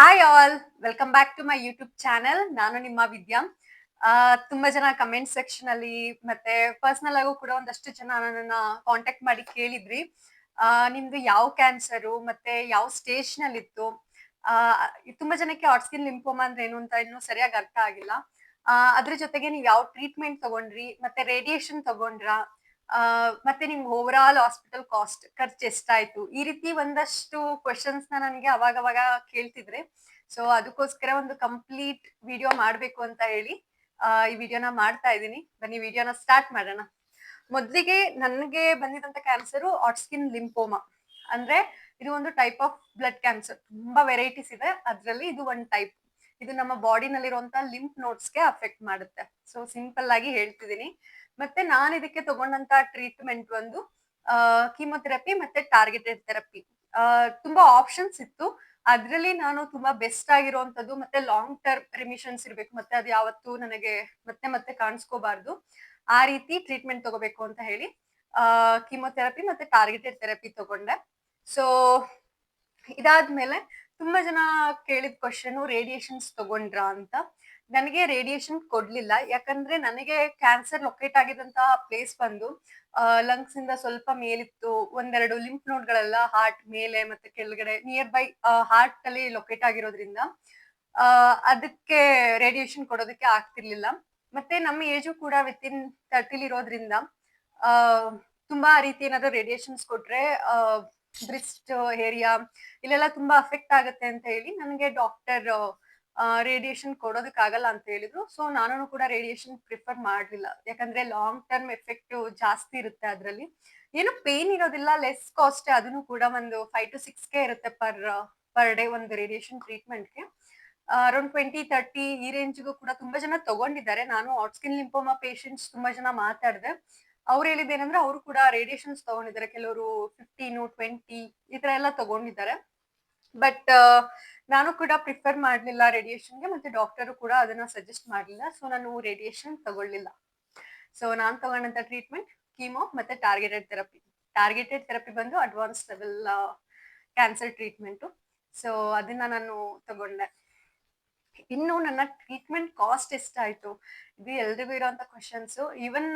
Hi all welcome back to my YouTube channel ನಾನು ನಿಮ್ಮ ವಿದ್ಯಾ. ತುಂಬಾ ಜನ ಕಮೆಂಟ್ ಸೆಕ್ಷನ್ ಅಲ್ಲಿ ಮತ್ತೆ ಪರ್ಸನಲ್ ಆಗು ಕೂಡ ಒಂದಷ್ಟು ಜನ ನನ್ನನ್ನ ಕಾಂಟ್ಯಾಕ್ಟ್ ಮಾಡಿ ಕೇಳಿದ್ರಿ. ನಿಮ್ದು ಯಾವ ಕ್ಯಾನ್ಸರು ಮತ್ತೆ ಯಾವ ಸ್ಟೇಜ್ನಲ್ಲಿ ಇತ್ತು ತುಂಬಾ ಜನಕ್ಕೆ ಹಾಟ್ ಸ್ಕಿನ್ ಲಿಂಪೋಮಾ ಅಂದ್ರೆ ಏನು ಅಂತ ಇನ್ನೂ ಸರಿಯಾಗಿ ಅರ್ಥ ಆಗಿಲ್ಲ. ಅದ್ರ ಜೊತೆಗೆ ನೀವು ಯಾವ ಟ್ರೀಟ್ಮೆಂಟ್ ತಗೊಂಡ್ರಿ, ಮತ್ತೆ ರೇಡಿಯೇಷನ್ ತಗೊಂಡ್ರಾ? ಮತ್ತೆ ನಿಮ್ಗೆ ಓವರ್ ಆಲ್ ಹಾಸ್ಪಿಟಲ್ ಕಾಸ್ಟ್ ಖರ್ಚು ಎಷ್ಟಾಯ್ತು? ಈ ರೀತಿ ಒಂದಷ್ಟು ಕ್ವಶನ್ಸ್ನ ನನಗೆ ಅವಾಗ ಅವಾಗ ಕೇಳ್ತಿದ್ರೆ. ಸೊ ಅದಕ್ಕೋಸ್ಕರ ಒಂದು ಕಂಪ್ಲೀಟ್ ವಿಡಿಯೋ ಮಾಡ್ಬೇಕು ಅಂತ ಹೇಳಿ ಈ ವಿಡಿಯೋನ ಮಾಡ್ತಾ ಇದ್ದೀನಿ. ಬನ್ನಿ ವಿಡಿಯೋನ ಸ್ಟಾರ್ಟ್ ಮಾಡೋಣ. ಮೊದಲಿಗೆ ನನಗೆ ಬಂದಿದಂತ ಕ್ಯಾನ್ಸರು ಹಾಟ್ ಸ್ಕಿನ್ ಲಿಂಪೋಮಾ ಅಂದ್ರೆ ಇದು ಒಂದು ಟೈಪ್ ಆಫ್ ಬ್ಲಡ್ ಕ್ಯಾನ್ಸರ್ ತುಂಬಾ ವೆರೈಟೀಸ್ ಇದೆ. ಅದರಲ್ಲಿ ಇದು ಒಂದು ಟೈಪ್ ಇದು ನಮ್ಮ ಬಾಡಿನಲ್ಲಿರುವಂತ ಲಿಂಪ್ ನೋಟ್ಸ್ಗೆ ಅಫೆಕ್ಟ್ ಮಾಡುತ್ತೆ. ಸೊ ಸಿಂಪಲ್ ಆಗಿ ಹೇಳ್ತಿದ್ದೀನಿ. ಮತ್ತೆ ನಾನು ಇದಕ್ಕೆ ತಗೊಂಡಂತ ಟ್ರೀಟ್ಮೆಂಟ್ ಒಂದು ಕೀಮೊಥೆರಪಿ ಮತ್ತೆ ಟಾರ್ಗೆಟೆಡ್ ಥೆರಪಿ ತುಂಬಾ ಆಪ್ಷನ್ಸ್ ಇತ್ತು. ಅದ್ರಲ್ಲಿ ನಾನು ತುಂಬಾ ಬೆಸ್ಟ್ ಆಗಿರುವಂತದ್ದು ಮತ್ತೆ ಲಾಂಗ್ ಟರ್ಮ್ ರಿಮಿಷನ್ಸ್ ಇರ್ಬೇಕು, ಮತ್ತೆ ಅದು ಯಾವತ್ತು ನನಗೆ ಮತ್ತೆ ಮತ್ತೆ ಕಾಣಿಸ್ಕೋಬಾರ್ದು. ಆ ರೀತಿ ಟ್ರೀಟ್ಮೆಂಟ್ ತಗೋಬೇಕು ಅಂತ ಹೇಳಿ, ಆ ಕೀಮೊಥೆರಪಿ ಮತ್ತೆ ಟಾರ್ಗೆಟೆಡ್ ಥೆರಪಿ ತಗೊಂಡೆ. ಸೊ ಇದಾದ್ಮೇಲೆ ತುಂಬಾ ಜನ ಕೇಳಿದ ಕ್ವಶನ್ ರೇಡಿಯೇಷನ್ಸ್ ತಗೊಂಡ್ರಾ ಅಂತ. ನನಗೆ ರೇಡಿಯೇಷನ್ ಕೊಡ್ಲಿಲ್ಲ. ಯಾಕಂದ್ರೆ ನನಗೆ ಕ್ಯಾನ್ಸರ್ ಲೊಕೇಟ್ ಆಗಿದಂತಹ ಪ್ಲೇಸ್ ಬಂದು ಲಂಗ್ಸ್ ಇಂದ ಸ್ವಲ್ಪ ಮೇಲಿತ್ತು. ಒಂದೆರಡು ಲಿಂಪ್ ನೋಡ್ಗಳೆಲ್ಲ ಹಾರ್ಟ್ ಮೇಲೆ ಮತ್ತೆ ಕೆಳಗಡೆ ನಿಯರ್ ಬೈ ಹಾರ್ಟ್ ಅಲ್ಲಿ ಲೊಕೇಟ್ ಆಗಿರೋದ್ರಿಂದ ಆ, ಅದಕ್ಕೆ ರೇಡಿಯೇಷನ್ ಕೊಡೋದಕ್ಕೆ ಆಗ್ತಿರ್ಲಿಲ್ಲ. ಮತ್ತೆ ನಮ್ಮ ಏಜು ಕೂಡ ವಿತ್ ಇನ್ ತರ್ಟಿಲಿ ಇರೋದ್ರಿಂದ ಆ, ತುಂಬಾ ರೀತಿ ಏನಾದ್ರು ರೇಡಿಯೇಷನ್ಸ್ ಕೊಟ್ರೆ ಬ್ರಿಸ್ಟ್ ಏರಿಯಾ ಇಲ್ಲೆಲ್ಲ ತುಂಬಾ ಅಫೆಕ್ಟ್ ಆಗುತ್ತೆ ಅಂತ ಹೇಳಿ ನನಗೆ ಡಾಕ್ಟರ್ ರೇಡಿಯೇಷನ್ ಕೊಡೋದಕ್ಕಾಗಲ್ಲ ಅಂತ ಹೇಳಿದ್ರು. ಸೊ ನಾನು ಕೂಡ ರೇಡಿಯೇಷನ್ ಪ್ರಿಫರ್ ಮಾಡಲಿಲ್ಲ. ಯಾಕಂದ್ರೆ ಲಾಂಗ್ ಟರ್ಮ್ ಎಫೆಕ್ಟ್ ಜಾಸ್ತಿ ಇರುತ್ತೆ ಅದರಲ್ಲಿ. ಏನು ಪೇನ್ ಇರೋದಿಲ್ಲ ಲೆಸ್ ಕಾಸ್ಟ್ ಅದನ್ನು ಕೂಡ ಒಂದು ಫೈವ್ ಟು ಸಿಕ್ಸ್ ಕೆ ಇರುತ್ತೆ ಪರ್ ಪರ್ ಡೇ ಒಂದು ರೇಡಿಯೇಷನ್ ಟ್ರೀಟ್ಮೆಂಟ್ಗೆ ಅರೌಂಡ್ ಟ್ವೆಂಟಿ ತರ್ಟಿ ಈ ರೇಂಜ್ಗೂ ಕೂಡ ತುಂಬಾ ಜನ ತಗೊಂಡಿದ್ದಾರೆ. ನಾನು ಸ್ಕಿನ್ ಲಿಂಪೋಮಾ ಪೇಷಂಟ್ಸ್ ತುಂಬಾ ಜನ ಮಾತಾಡಿದೆ. ಅವ್ರು ಹೇಳಿದ್ದೇನಂದ್ರೆ ಅವರು ಕೂಡ ರೇಡಿಯೇಷನ್ಸ್ ತಗೊಂಡಿದ್ದಾರೆ. ಕೆಲವರು ಫಿಫ್ಟೀನು ಟ್ವೆಂಟಿ ಈ ತರ ಎಲ್ಲ ತಗೊಂಡಿದ್ದಾರೆ. ಬಟ್ ನಾನು ಕೂಡ ಪ್ರಿಫರ್ ಮಾಡಲಿಲ್ಲ ರೇಡಿಯೇಷನ್ಗೆ ಮತ್ತೆ ಡಾಕ್ಟರು ಕೂಡ ಅದನ್ನ ಸಜೆಸ್ಟ್ ಮಾಡಲಿಲ್ಲ. ಸೊ ನಾನು ರೇಡಿಯೇಷನ್ ತಗೊಳ್ಳಿಲ್ಲ. ಸೊ ನಾನು ತಗೊಂಡಂತ ಟ್ರೀಟ್ಮೆಂಟ್ ಕೀಮೋ ಮತ್ತೆ ಟಾರ್ಗೆಟೆಡ್ ಥೆರಪಿ ಟಾರ್ಗೆಟೆಡ್ ಥೆರಪಿ ಬಂದು advance level cancer treatment so ಅದನ್ನ ನಾನು ತಗೊಂಡೆ. ಇನ್ನು ನನ್ನ ಟ್ರೀಟ್ಮೆಂಟ್ ಕಾಸ್ಟ್ ಎಷ್ಟಾಯ್ತು? ಇದು ಎಲ್ರಿಗೂ ಇರೋಂಥ ಕ್ವಶನ್ಸ್ ಈವನ್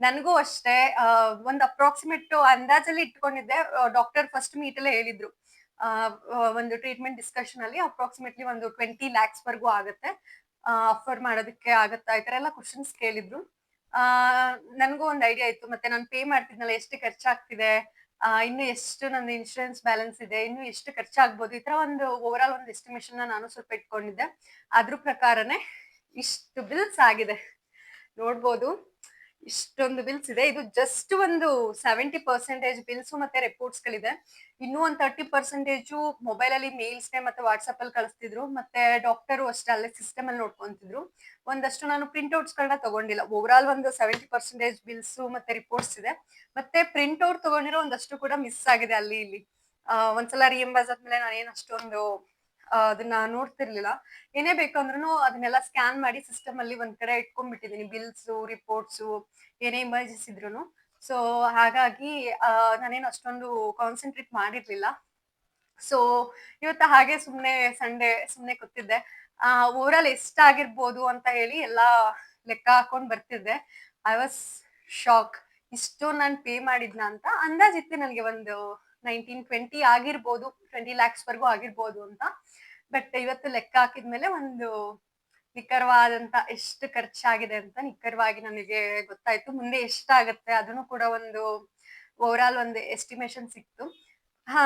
ನನಗೂ ಅಷ್ಟೇ ಆ, ಒಂದು ಅಪ್ರಾಕ್ಸಿಮೇಟ್ ಅಂದಾಜಲ್ಲಿ ಇಟ್ಕೊಂಡಿದ್ದೆ. ಡಾಕ್ಟರ್ ಫಸ್ಟ್ ಮೀಟಲ್ಲೇ ಹೇಳಿದ್ರು. ಒಂದು ಟ್ರೀಟ್ಮೆಂಟ್ ಡಿಸ್ಕಷನ್ ಅಲ್ಲಿ ಅಪ್ರಾಕ್ಸಿಮೇಟ್ಲಿ ಒಂದು ಟ್ವೆಂಟಿ ಲ್ಯಾಕ್ಸ್ ವರ್ಗೂ ಆಗುತ್ತೆ. ಆಫರ್ ಮಾಡೋದಕ್ಕೆ ಆಗತ್ತಾ ಈ ತರ ಎಲ್ಲ ಕ್ವಶನ್ಸ್ ಕೇಳಿದ್ರು. ನನಗೂ ಒಂದು ಐಡಿಯಾ ಇತ್ತು. ಮತ್ತೆ ನಾನು ಪೇ ಮಾಡ್ತಿದ್ನಲ್ಲ, ಎಷ್ಟು ಖರ್ಚಾಗ್ತಿದೆ? ಇನ್ನು ಎಷ್ಟು ನನ್ನ ಇನ್ಶೂರೆನ್ಸ್ ಬ್ಯಾಲೆನ್ಸ್ ಇದೆ? ಇನ್ನು ಎಷ್ಟು ಖರ್ಚಾಗ್ಬೋದು? ಈ ತರ ಒಂದು ಓವರ್ ಆಲ್ ಒಂದು ಎಸ್ಟಿಮೇಷನ್ ನಾನು ಸ್ವಲ್ಪ ಇಟ್ಕೊಂಡಿದ್ದೆ. ಅದ್ರ ಪ್ರಕಾರನೇ ಇಷ್ಟು ಬಿಲ್ಸ್ ಆಗಿದೆ. ನೋಡ್ಬೋದು. ಇಷ್ಟೊಂದು ಬಿಲ್ಸ್ ಇದೆ. ಇದು ಜಸ್ಟ್ ಒಂದು ಸೆವೆಂಟಿ ಪರ್ಸೆಂಟೇಜ್ ಬಿಲ್ಸ್ ಮತ್ತೆ ರಿಪೋರ್ಟ್ಸ್ ಗಳಿದೆ ಇನ್ನೂ ಒಂದ್ ತರ್ಟಿ ಪರ್ಸೆಂಟೇಜ್ ಮೊಬೈಲ್ ಅಲ್ಲಿ ಮೇಲ್ಸ್ ನೇ ಮತ್ತೆ ವಾಟ್ಸ್ಆಪ್ ಅಲ್ಲಿ ಕಳಿಸ್ತಿದ್ರು. ಮತ್ತೆ ಡಾಕ್ಟರು ಅಷ್ಟೇ ಅಲ್ಲೇ ಸಿಸ್ಟಮ್ ಅಲ್ಲಿ ನೋಡ್ಕೊಂತಿದ್ರು. ಒಂದಷ್ಟು ನಾನು ಪ್ರಿಂಟ್ಔಟ್ಸ್ ಗಳನ್ನ ತಗೊಂಡಿಲ್ಲ. ಓವರ್ ಆಲ್ ಒಂದು ಸೆವೆಂಟಿ ಪರ್ಸೆಂಟೇಜ್ ಬಿಲ್ಸ್ ಮತ್ತೆ ರಿಪೋರ್ಟ್ಸ್ ಇದೆ. ಮತ್ತೆ ಪ್ರಿಂಟ್ ಔಟ್ ತಗೊಂಡಿರೋ ಒಂದಷ್ಟು ಕೂಡ ಮಿಸ್ ಆಗಿದೆ ಅಲ್ಲಿ ಇಲ್ಲಿ. ಒಂದ್ಸಲ ರಿಎಂಬರ್ಸ್ ಆದ್ಮೇಲೆ ನಾನೇನು ಅಷ್ಟೊಂದು ಅದನ್ನ ನೋಡ್ತಿರ್ಲಿಲ್ಲ. ಏನೇ ಬೇಕಂದ್ರೂ ಅದನ್ನೆಲ್ಲ ಸ್ಕ್ಯಾನ್ ಮಾಡಿ ಸಿಸ್ಟಮ್ ಅಲ್ಲಿ ಒಂದ್ ಕಡೆ ಇಟ್ಕೊಂಡ್ಬಿಟ್ಟಿದೀನಿ ಬಿಲ್ಸ್ ರಿಪೋರ್ಟ್ಸ್ ಏನೇ ಇಮರ್ಜೆನ್ಸಿ ಇದ್ರು ಸೊ ಹಾಗಾಗಿ ನಾನೇನು ಅಷ್ಟೊಂದು ಕಾನ್ಸಂಟ್ರೇಟ್ ಮಾಡಿರ್ಲಿಲ್ಲ. ಸೊ ಇವತ್ತು ಹಾಗೆ ಸುಮ್ನೆ ಸಂಡೇ ಸುಮ್ನೆ ಕೂತಿದ್ದೆ. ಓವರ್ ಆಲ್ ಎಷ್ಟಾಗಿರ್ಬೋದು ಅಂತ ಹೇಳಿ ಎಲ್ಲಾ ಲೆಕ್ಕ ಹಾಕೊಂಡ್ ಬರ್ತಿದ್ದೆ. ಐ ವಾಸ್ ಶಾಕ್ ಇಷ್ಟು ನಾನು ಪೇ ಮಾಡಿದ್ನ ಅಂತ ಅಂದಾಜಿತ್ತು ನನಗೆ ಒಂದು ನೈನ್ಟೀನ್ ಟ್ವೆಂಟಿ ಆಗಿರ್ಬೋದು ಟ್ವೆಂಟಿ ಲ್ಯಾಕ್ಸ್ ವರ್ಗೂ ಆಗಿರ್ಬೋದು ಅಂತ. ಬಟ್ ಇವತ್ತು ಲೆಕ್ಕ ಹಾಕಿದ್ಮೇಲೆ ಒಂದು ನಿಖರವಾದಂತ ಎಷ್ಟು ಖರ್ಚಾಗಿದೆ ಅಂತ ನಿಖರವಾಗಿ ನನಗೆ ಗೊತ್ತಾಯ್ತು. ಮುಂದೆ ಎಷ್ಟಾಗತ್ತೆ ಅದನ್ನು ಕೂಡ ಒಂದು ಓವರ್ ಆಲ್ ಒಂದು ಎಸ್ಟಿಮೇಶನ್ ಸಿಕ್ತು. ಹಾ,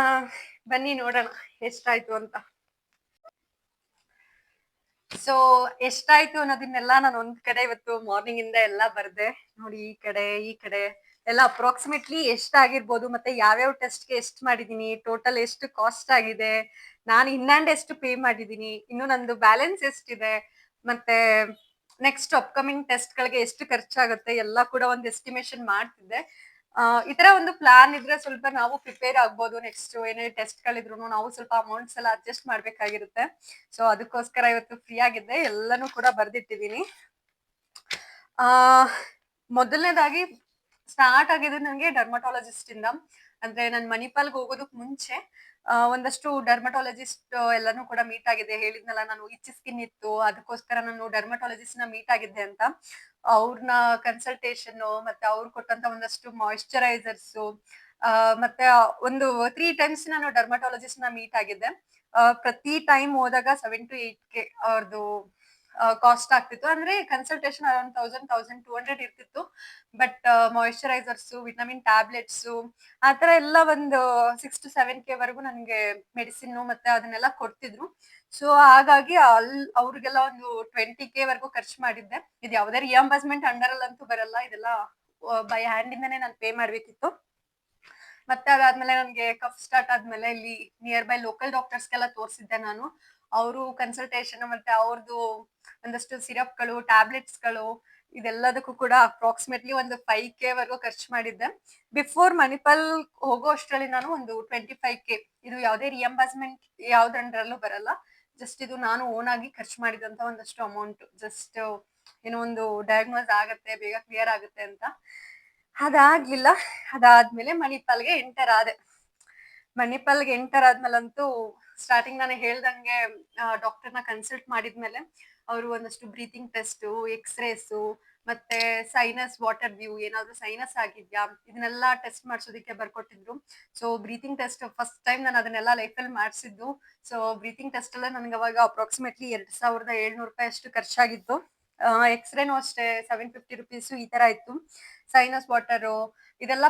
ಬನ್ನಿ ನೋಡೋಣ ಎಷ್ಟಾಯ್ತು ಅಂತ. ಸೊ ಎಷ್ಟಾಯ್ತು ಅನ್ನೋದನ್ನೆಲ್ಲ ನಾನು ಒಂದ್ ಕಡೆ ಇವತ್ತು ಮಾರ್ನಿಂಗ್ ಇಂದ ಎಲ್ಲ ಬರ್ದೆ. ನೋಡಿ ಈ ಕಡೆ ಈ ಕಡೆ. ಎಲ್ಲ ಅಪ್ರಾಕ್ಸಿಮೇಟ್ಲಿ ಎಷ್ಟಾಗಿರ್ಬೋದು ಮತ್ತೆ ಯಾವ್ಯಾವ ಟೆಸ್ಟ್ಗೆ ಎಷ್ಟು ಮಾಡಿದೀನಿ ಟೋಟಲ್ ಎಷ್ಟು ಕಾಸ್ಟ್ ಆಗಿದೆ, ನಾನು ಇನ್ನಂಡ್ ಎಷ್ಟು ಪೇ ಮಾಡಿದೀನಿ, ಇನ್ನು ನಂದು ಬ್ಯಾಲೆನ್ಸ್ ಎಷ್ಟಿದೆ, ಮತ್ತೆ ನೆಕ್ಸ್ಟ್ ಅಪ್ಕಮಿಂಗ್ ಟೆಸ್ಟ್ ಗಳಿಗೆ ಎಷ್ಟು ಖರ್ಚಾಗುತ್ತೆ, ಎಲ್ಲ ಕೂಡ ಒಂದು ಎಸ್ಟಿಮೇಶನ್ ಮಾಡ್ತಿದ್ದೆ. ಈ ತರ ಒಂದು ಪ್ಲಾನ್ ಇದ್ರೆ ಸ್ವಲ್ಪ ನಾವು ಪ್ರಿಪೇರ್ ಆಗ್ಬೋದು ನೆಕ್ಸ್ಟ್ ಏನೇ ಟೆಸ್ಟ್ ಗಳಿದ್ರು ನಾವು ಸ್ವಲ್ಪ ಅಮೌಂಟ್ಸ್ ಎಲ್ಲ ಅಡ್ಜಸ್ಟ್ ಮಾಡ್ಬೇಕಾಗಿರುತ್ತೆ. ಸೊ ಅದಕ್ಕೋಸ್ಕರ ಇವತ್ತು ಫ್ರೀ ಆಗಿದ್ದೆ, ಎಲ್ಲಾನು ಕೂಡ ಬರ್ದಿಟ್ಟಿದೀನಿ. ಆ, ಮೊದಲನೇದಾಗಿ ಸ್ಟಾರ್ಟ್ ಆಗಿದ್ದು ನನಗೆ ಡರ್ಮಟಾಲಜಿಸ್ಟ್ ಇಂದ. ಅಂದ್ರೆ ನಾನು ಮಣಿಪಾಲ್ಗೆ ಹೋಗೋದಕ್ ಮುಂಚೆ ಒಂದಷ್ಟು ಡರ್ಮಟಾಲಜಿಸ್ಟ್ ಎಲ್ಲಾನು ಕೂಡ ಮೀಟ್ ಆಗಿದೆ ಹೇಳಿದ್ನಲ್ಲ, ನಾನು ಇಚ್ಚಿ ಸ್ಕಿನ್ ಇತ್ತು, ಅದಕ್ಕೋಸ್ಕರ ನಾನು ಡರ್ಮಟಾಲಜಿಸ್ಟ್ನ ಮೀಟ್ ಆಗಿದ್ದೆ ಅಂತ. ಅವ್ರನ್ನ ಕನ್ಸಲ್ಟೇಷನ್ ಮತ್ತೆ ಅವ್ರು ಕೊಟ್ಟಂತ ಒಂದಷ್ಟು ಮಾಯಿಶ್ಚರೈಸರ್ಸ್ ಮತ್ತೆ ಒಂದು ತ್ರೀ ಟೈಮ್ಸ್ ನಾನು ಡರ್ಮಟಾಲಜಿಸ್ಟ್ನ ಮೀಟ್ ಆಗಿದ್ದೆ. ಪ್ರತಿ ಟೈಮ್ ಹೋದಾಗ ಸೆವೆನ್ ಟು ಏಟ್ ಕೆ ಅವ್ರದ್ದು ಕಾಸ್ಟ್ ಆಗ್ತಿತ್ತು. ಅಂದ್ರೆ consultation around thousand thousand two hundred ಇರ್ತಿತ್ತು. ಬಟ್ ಮಾಯಿಶ್ಚರೈಸರ್ಸ್ ವಿಟಮಿನ್ ಟ್ಯಾಬ್ಲೆಟ್ಸ್ ತರ ಎಲ್ಲ ಒಂದು ಸಿಕ್ಸ್ ಟು ಸೆವೆನ್ ಕೆ ವರೆಗೂ ನನಗೆ ಮೆಡಿಸಿನ್ ಮತ್ತೆ ಅದನ್ನೆಲ್ಲ ಕೊಡ್ತಿದ್ರು. ಸೊ ಹಾಗಾಗಿ ಅಲ್, ಅವ್ರಿಗೆಲ್ಲ ಒಂದು ಟ್ವೆಂಟಿ ಕೆ ವರೆಗೂ ಖರ್ಚು ಮಾಡಿದ್ದೆ. ಇದು ಯಾವುದೇ ರಿಯಂಬರ್ಸ್ಮೆಂಟ್ ಅಂಡರ್ ಅಂತೂ ಬರಲ್ಲ. ಇದೆಲ್ಲ ಬೈ ಹ್ಯಾಂಡ್ ಇಂದಾನೆ ನಾನು ಪೇ ಮಾಡ್ಬೇಕಿತ್ತು. ಮತ್ತೆ ಅದಾದ್ಮೇಲೆ ನನಗೆ ಕಫ್ ಸ್ಟಾರ್ಟ್ ಆದ್ಮೇಲೆ ಇಲ್ಲಿ ನಿಯರ್ ಬೈ ಲೋಕಲ್ ಡಾಕ್ಟರ್ಸ್ಗೆಲ್ಲ ತೋರಿಸಿದ್ದೆ ನಾನು. ಅವರು ಕನ್ಸಲ್ಟೇಷನ್ ಮತ್ತೆ ಅವ್ರದ್ದು ಒಂದಷ್ಟು ಸಿರಪ್ಗಳು ಟ್ಯಾಬ್ಲೆಟ್ಸ್ಗಳು ಇದೆಲ್ಲದಕ್ಕೂ ಕೂಡ ಅಪ್ರಾಕ್ಸಿಮೇಟ್ಲಿ ಒಂದು ಫೈವ್ ಕೆ ವರೆಗೂ ಖರ್ಚು ಮಾಡಿದ್ದೆ. ಬಿಫೋರ್ ಮಣಿಪಾಲ್ ಹೋಗೋ ಅಷ್ಟರಲ್ಲಿ ನಾನು ಒಂದು ಟ್ವೆಂಟಿ ಫೈವ್ ಕೆ ಇದು ಯಾವುದೇ ರಿಯಂಬರ್ಸ್ಮೆಂಟ್ ಯಾವ್ದ್ರಲ್ಲೂ ಬರಲ್ಲ. ಜಸ್ಟ್ ಇದು ನಾನು ಓನ್ ಆಗಿ ಖರ್ಚು ಮಾಡಿದಂತ ಒಂದಷ್ಟು ಅಮೌಂಟ್ ಜಸ್ಟ್ ಏನೋ ಒಂದು ಡಯಾಗ್ನೋಸ್ ಆಗತ್ತೆ, ಬೇಗ ಕ್ಲಿಯರ್ ಆಗುತ್ತೆ ಅಂತ. ಅದಾಗ್ಲಿಲ್ಲ. ಅದಾದ್ಮೇಲೆ ಮಣಿಪಾಲ್ಗೆ ಎಂಟರ್ ಆದೆ. ಮಣಿಪಾಲ್ಗೆ ಎಂಟರ್ ಆದ್ಮೇಲಂತೂ ಸ್ಟಾರ್ಟಿಂಗ್ ನಾನು ಹೇಳ್ದಂಗೆ ಡಾಕ್ಟರ್ನ ಕನ್ಸಲ್ಟ್ ಮಾಡಿದ್ಮೇಲೆ ಅವರು ಒಂದಷ್ಟು ಬ್ರೀತಿಂಗ್ ಟೆಸ್ಟ್ ಎಕ್ಸ್ರೇಸ್ ಮತ್ತೆ ಸೈನಸ್ ವಾಟರ್ ವ್ಯೂ ಏನಾದ್ರು ಸೈನಸ್ ಆಗಿದ್ಯಾ? ಇದನ್ನೆಲ್ಲ ಟೆಸ್ಟ್ ಮಾಡಿಸೋದಕ್ಕೆ ಬರ್ಕೊಟ್ಟಿದ್ರು. So breathing test first time ನಾನು ಅದನ್ನೆಲ್ಲ ಲೈಫಲ್ಲಿ ಮಾಡಿಸಿದ್ದು. ಸೊ ಬ್ರೀತಿಂಗ್ ಟೆಸ್ಟ್ ಎಲ್ಲ ನನಗೆ ಅವಾಗ ಅಪ್ರಾಕ್ಸಿಮೇಟ್ಲಿ ಎರಡ್ ಸಾವಿರದ ಏಳ್ನೂರು ರೂಪಾಯಿ ಅಷ್ಟು ಖರ್ಚಾಗಿತ್ತು. ಎಕ್ಸ್ರೇನು ಅಷ್ಟೇ ಸೆವೆನ್ ಫಿಫ್ಟಿ ರುಪೀಸ್ ಈ ತರ ಇತ್ತು. ಸೈನಸ್ ವಾಟರು ಇದೆಲ್ಲ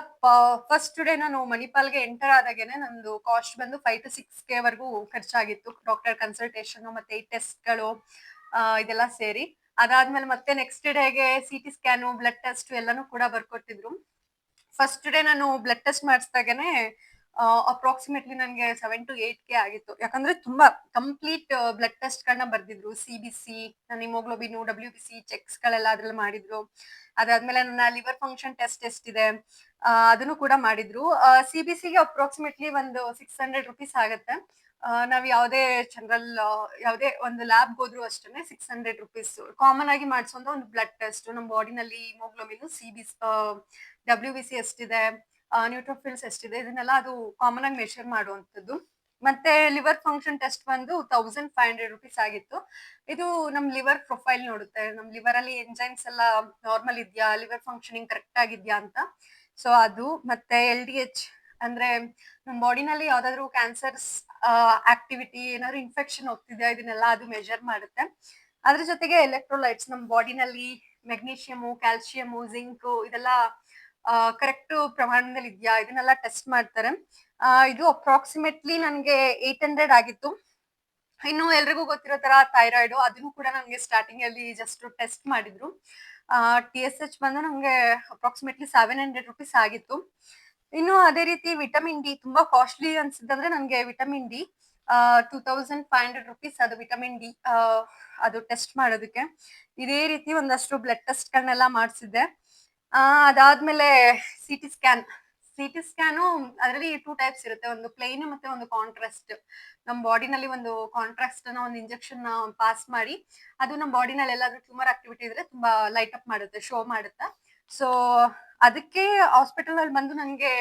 ಫಸ್ಟ್ ಡೇ ನಾನು ಮಣಿಪಾಲ್ಗೆ ಎಂಟರ್ ಆದಾಗೇನೆ ನಂದು ಕಾಸ್ಟ್ ಬಂದು ಫೈವ್ ಟು ಸಿಕ್ಸ್ ಕೆ ವರ್ಗೂ ಖರ್ಚಾಗಿತ್ತು. ಡಾಕ್ಟರ್ ಕನ್ಸಲ್ಟೇಷನ್ ಮತ್ತೆ ಈ ಟೆಸ್ಟ್ಗಳು ಇದೆಲ್ಲ ಸೇರಿ. ಅದಾದ್ಮೇಲೆ ಮತ್ತೆ ನೆಕ್ಸ್ಟ್ ಡೇಗೆ C T scan blood test ಎಲ್ಲಾನು ಕೂಡ ಬರ್ಕೊಟ್ಟಿದ್ರು. ಫಸ್ಟ್ ಡೇ ನಾನು ಬ್ಲಡ್ ಟೆಸ್ಟ್ ಮಾಡಿಸಿದಾಗೇನೆ ಅಪ್ರಾಕ್ಸಿಮೇಟ್ಲಿ ನನಗೆ ಸೆವೆನ್ ಟು ಏಟ್ ಕೆ ಆಗಿತ್ತು. ಯಾಕಂದ್ರೆ ತುಂಬಾ ಕಂಪ್ಲೀಟ್ ಬ್ಲಡ್ ಟೆಸ್ಟ್ ಗಳನ್ನ ಬರ್ದಿದ್ರು. ಸಿ ಬಿ ಸಿ ನನ್ನ haemoglobin W B C checks ಗಳೆಲ್ಲ ಅದ್ರಲ್ಲಿ ಮಾಡಿದ್ರು. ಅದಾದ್ಮೇಲೆ ನನ್ನ ಲಿವರ್ ಫಂಕ್ಷನ್ ಟೆಸ್ಟ್ ಆ, ಅದನ್ನು ಕೂಡ ಮಾಡಿದ್ರು. ಸಿ ಬಿ ಸಿಗೆ ಅಪ್ರಾಕ್ಸಿಮೇಟ್ಲಿ ಒಂದು ಸಿಕ್ಸ್ ಹಂಡ್ರೆಡ್ ರುಪೀಸ್ ಆಗುತ್ತೆ. ನಾವ್ ಯಾವುದೇ ಜನರಲ್ ಯಾವುದೇ ಒಂದು ಲ್ಯಾಬ್ ಹೋದ್ರು ಅಷ್ಟೇ ಸಿಕ್ಸ್ ಹಂಡ್ರೆಡ್ ರುಪೀಸ್ ಕಾಮನ್ ಆಗಿ ಮಾಡಿಸೋಂತ ಒಂದು ಬ್ಲಡ್ ಟೆಸ್ಟ್ ನಮ್ಮ ಬಾಡಿನಲ್ಲಿ haemoglobin C B W B C ಎಷ್ಟಿದೆ? ನ್ಯೂಟ್ರೋಫಿಲ್ಸ್ ಎಷ್ಟಿದೆ, ಇದನ್ನೆಲ್ಲ ಅದು ಕಾಮನ್ ಆಗಿ ಮೆಷರ್ ಮಾಡುವಂಥದ್ದು. ಮತ್ತೆ ಲಿವರ್ ಫಂಕ್ಷನ್ ಟೆಸ್ಟ್ ಬಂದು ತೌಸಂಡ್ ಫೈವ್ ಹಂಡ್ರೆಡ್ ರುಪೀಸ್ ಆಗಿತ್ತು. ಇದು ನಮ್ ಲಿವರ್ ಪ್ರೊಫೈಲ್ ನೋಡುತ್ತೆ. ನಮ್ ಲಿವರ್ ಅಲ್ಲಿ ಎಂಜೈಮ್ಸ್ ಎಲ್ಲ ನಾರ್ಮಲ್ ಇದೆಯಾ ಲಿವರ್ ಫಂಕ್ಷನಿಂಗ್ ಕರೆಕ್ಟ್ ಆಗಿದ್ಯಾ ಅಂತ. ಸೊ ಅದು, ಮತ್ತೆ ಎಲ್ ಡಿ ಎಚ್ ಅಂದ್ರೆ ನಮ್ ಬಾಡಿನಲ್ಲಿ ಯಾವ್ದಾದ್ರು ಕ್ಯಾನ್ಸರ್ಸ್ ಆಕ್ಟಿವಿಟಿ ಏನಾದ್ರು ಇನ್ಫೆಕ್ಷನ್ ಹೋಗ್ತಿದ್ಯಾ, ಇದನ್ನೆಲ್ಲ ಅದು ಮೆಜರ್ ಮಾಡುತ್ತೆ. ಅದ್ರ ಜೊತೆಗೆ ಎಲೆಕ್ಟ್ರೋಲೈಟ್ಸ್ ನಮ್ ಬಾಡಿನಲ್ಲಿ ಮೆಗ್ನೀಷಿಯಮು ಕ್ಯಾಲ್ಸಿಯಮು ಜಿಂಕ್ ಇದೆಲ್ಲ ಕರೆಕ್ಟ್ ಪ್ರಮಾಣದಲ್ಲಿ ಇದೆಯಾ ಇದನ್ನೆಲ್ಲ ಟೆಸ್ಟ್ ಮಾಡ್ತಾರೆ. ಇದು ಅಪ್ರಾಕ್ಸಿಮೇಟ್ಲಿ ನನಗೆ ಏಟ್ ಹಂಡ್ರೆಡ್ ಆಗಿತ್ತು. ಇನ್ನು ಎಲ್ರಿಗೂ ಗೊತ್ತಿರೋ ತರ ಥೈರಾಯ್ಡ್ ಅದನ್ನು ಕೂಡ ನನಗೆ ಸ್ಟಾರ್ಟಿಂಗ್ ಅಲ್ಲಿ ಜಸ್ಟ್ ಟೆಸ್ಟ್ ಮಾಡಿದ್ರು. ಟಿ ಎಸ್ ಎಚ್ ಬಂದು ನಮಗೆ ಅಪ್ರಾಕ್ಸಿಮೇಟ್ಲಿ ಸೆವೆನ್ ಹಂಡ್ರೆಡ್ ರುಪೀಸ್ ಆಗಿತ್ತು. ಇನ್ನು ಅದೇ ರೀತಿ ವಿಟಮಿನ್ ಡಿ ತುಂಬಾ ಕಾಸ್ಟ್ಲಿ ಅನ್ಸಿದ್ರೆ ನನಗೆ vitamin D two thousand five hundred rupees ಅದು ವಿಟಮಿನ್ ಡಿ ಅದು ಟೆಸ್ಟ್ ಮಾಡೋದಕ್ಕೆ. ಇದೇ ರೀತಿ ಒಂದಷ್ಟು ಬ್ಲಡ್ ಟೆಸ್ಟ್ ಗಳನ್ನೆಲ್ಲ ಮಾಡಿಸಿದ್ದೆ ಅದಾದ್ಮೇಲೆ C T scan C T scan ಅದರಲ್ಲಿ ಟೂ ಟೈಪ್ಸ್ ಇರುತ್ತೆ. ಒಂದು ಪ್ಲೇನ್ ಮತ್ತೆ ಒಂದು ಕಾಂಟ್ರಾಸ್ಟ್ ನಮ್ಮ ಬಾಡಿನಲ್ಲಿ ಒಂದು ಕಾಂಟ್ರಾಸ್ಟ್ನ ಒಂದು ಇಂಜೆಕ್ಷನ್ ಪಾಸ್ ಮಾಡಿ ಅದು ನಮ್ಮ ಬಾಡಿನಲ್ಲಿ ಎಲ್ಲಾದ್ರೂ ಟ್ಯೂಮರ್ ಆಕ್ಟಿವಿಟಿ ಇದ್ರೆ ತುಂಬಾ ಲೈಟ್ ಅಪ್ ಮಾಡುತ್ತೆ ಶೋ ಮಾಡುತ್ತೆ. ಸೊ ಅದಕ್ಕೆ ಹಾಸ್ಪಿಟಲ್ ಅಲ್ಲಿ ಬಂದು ನನಗೆ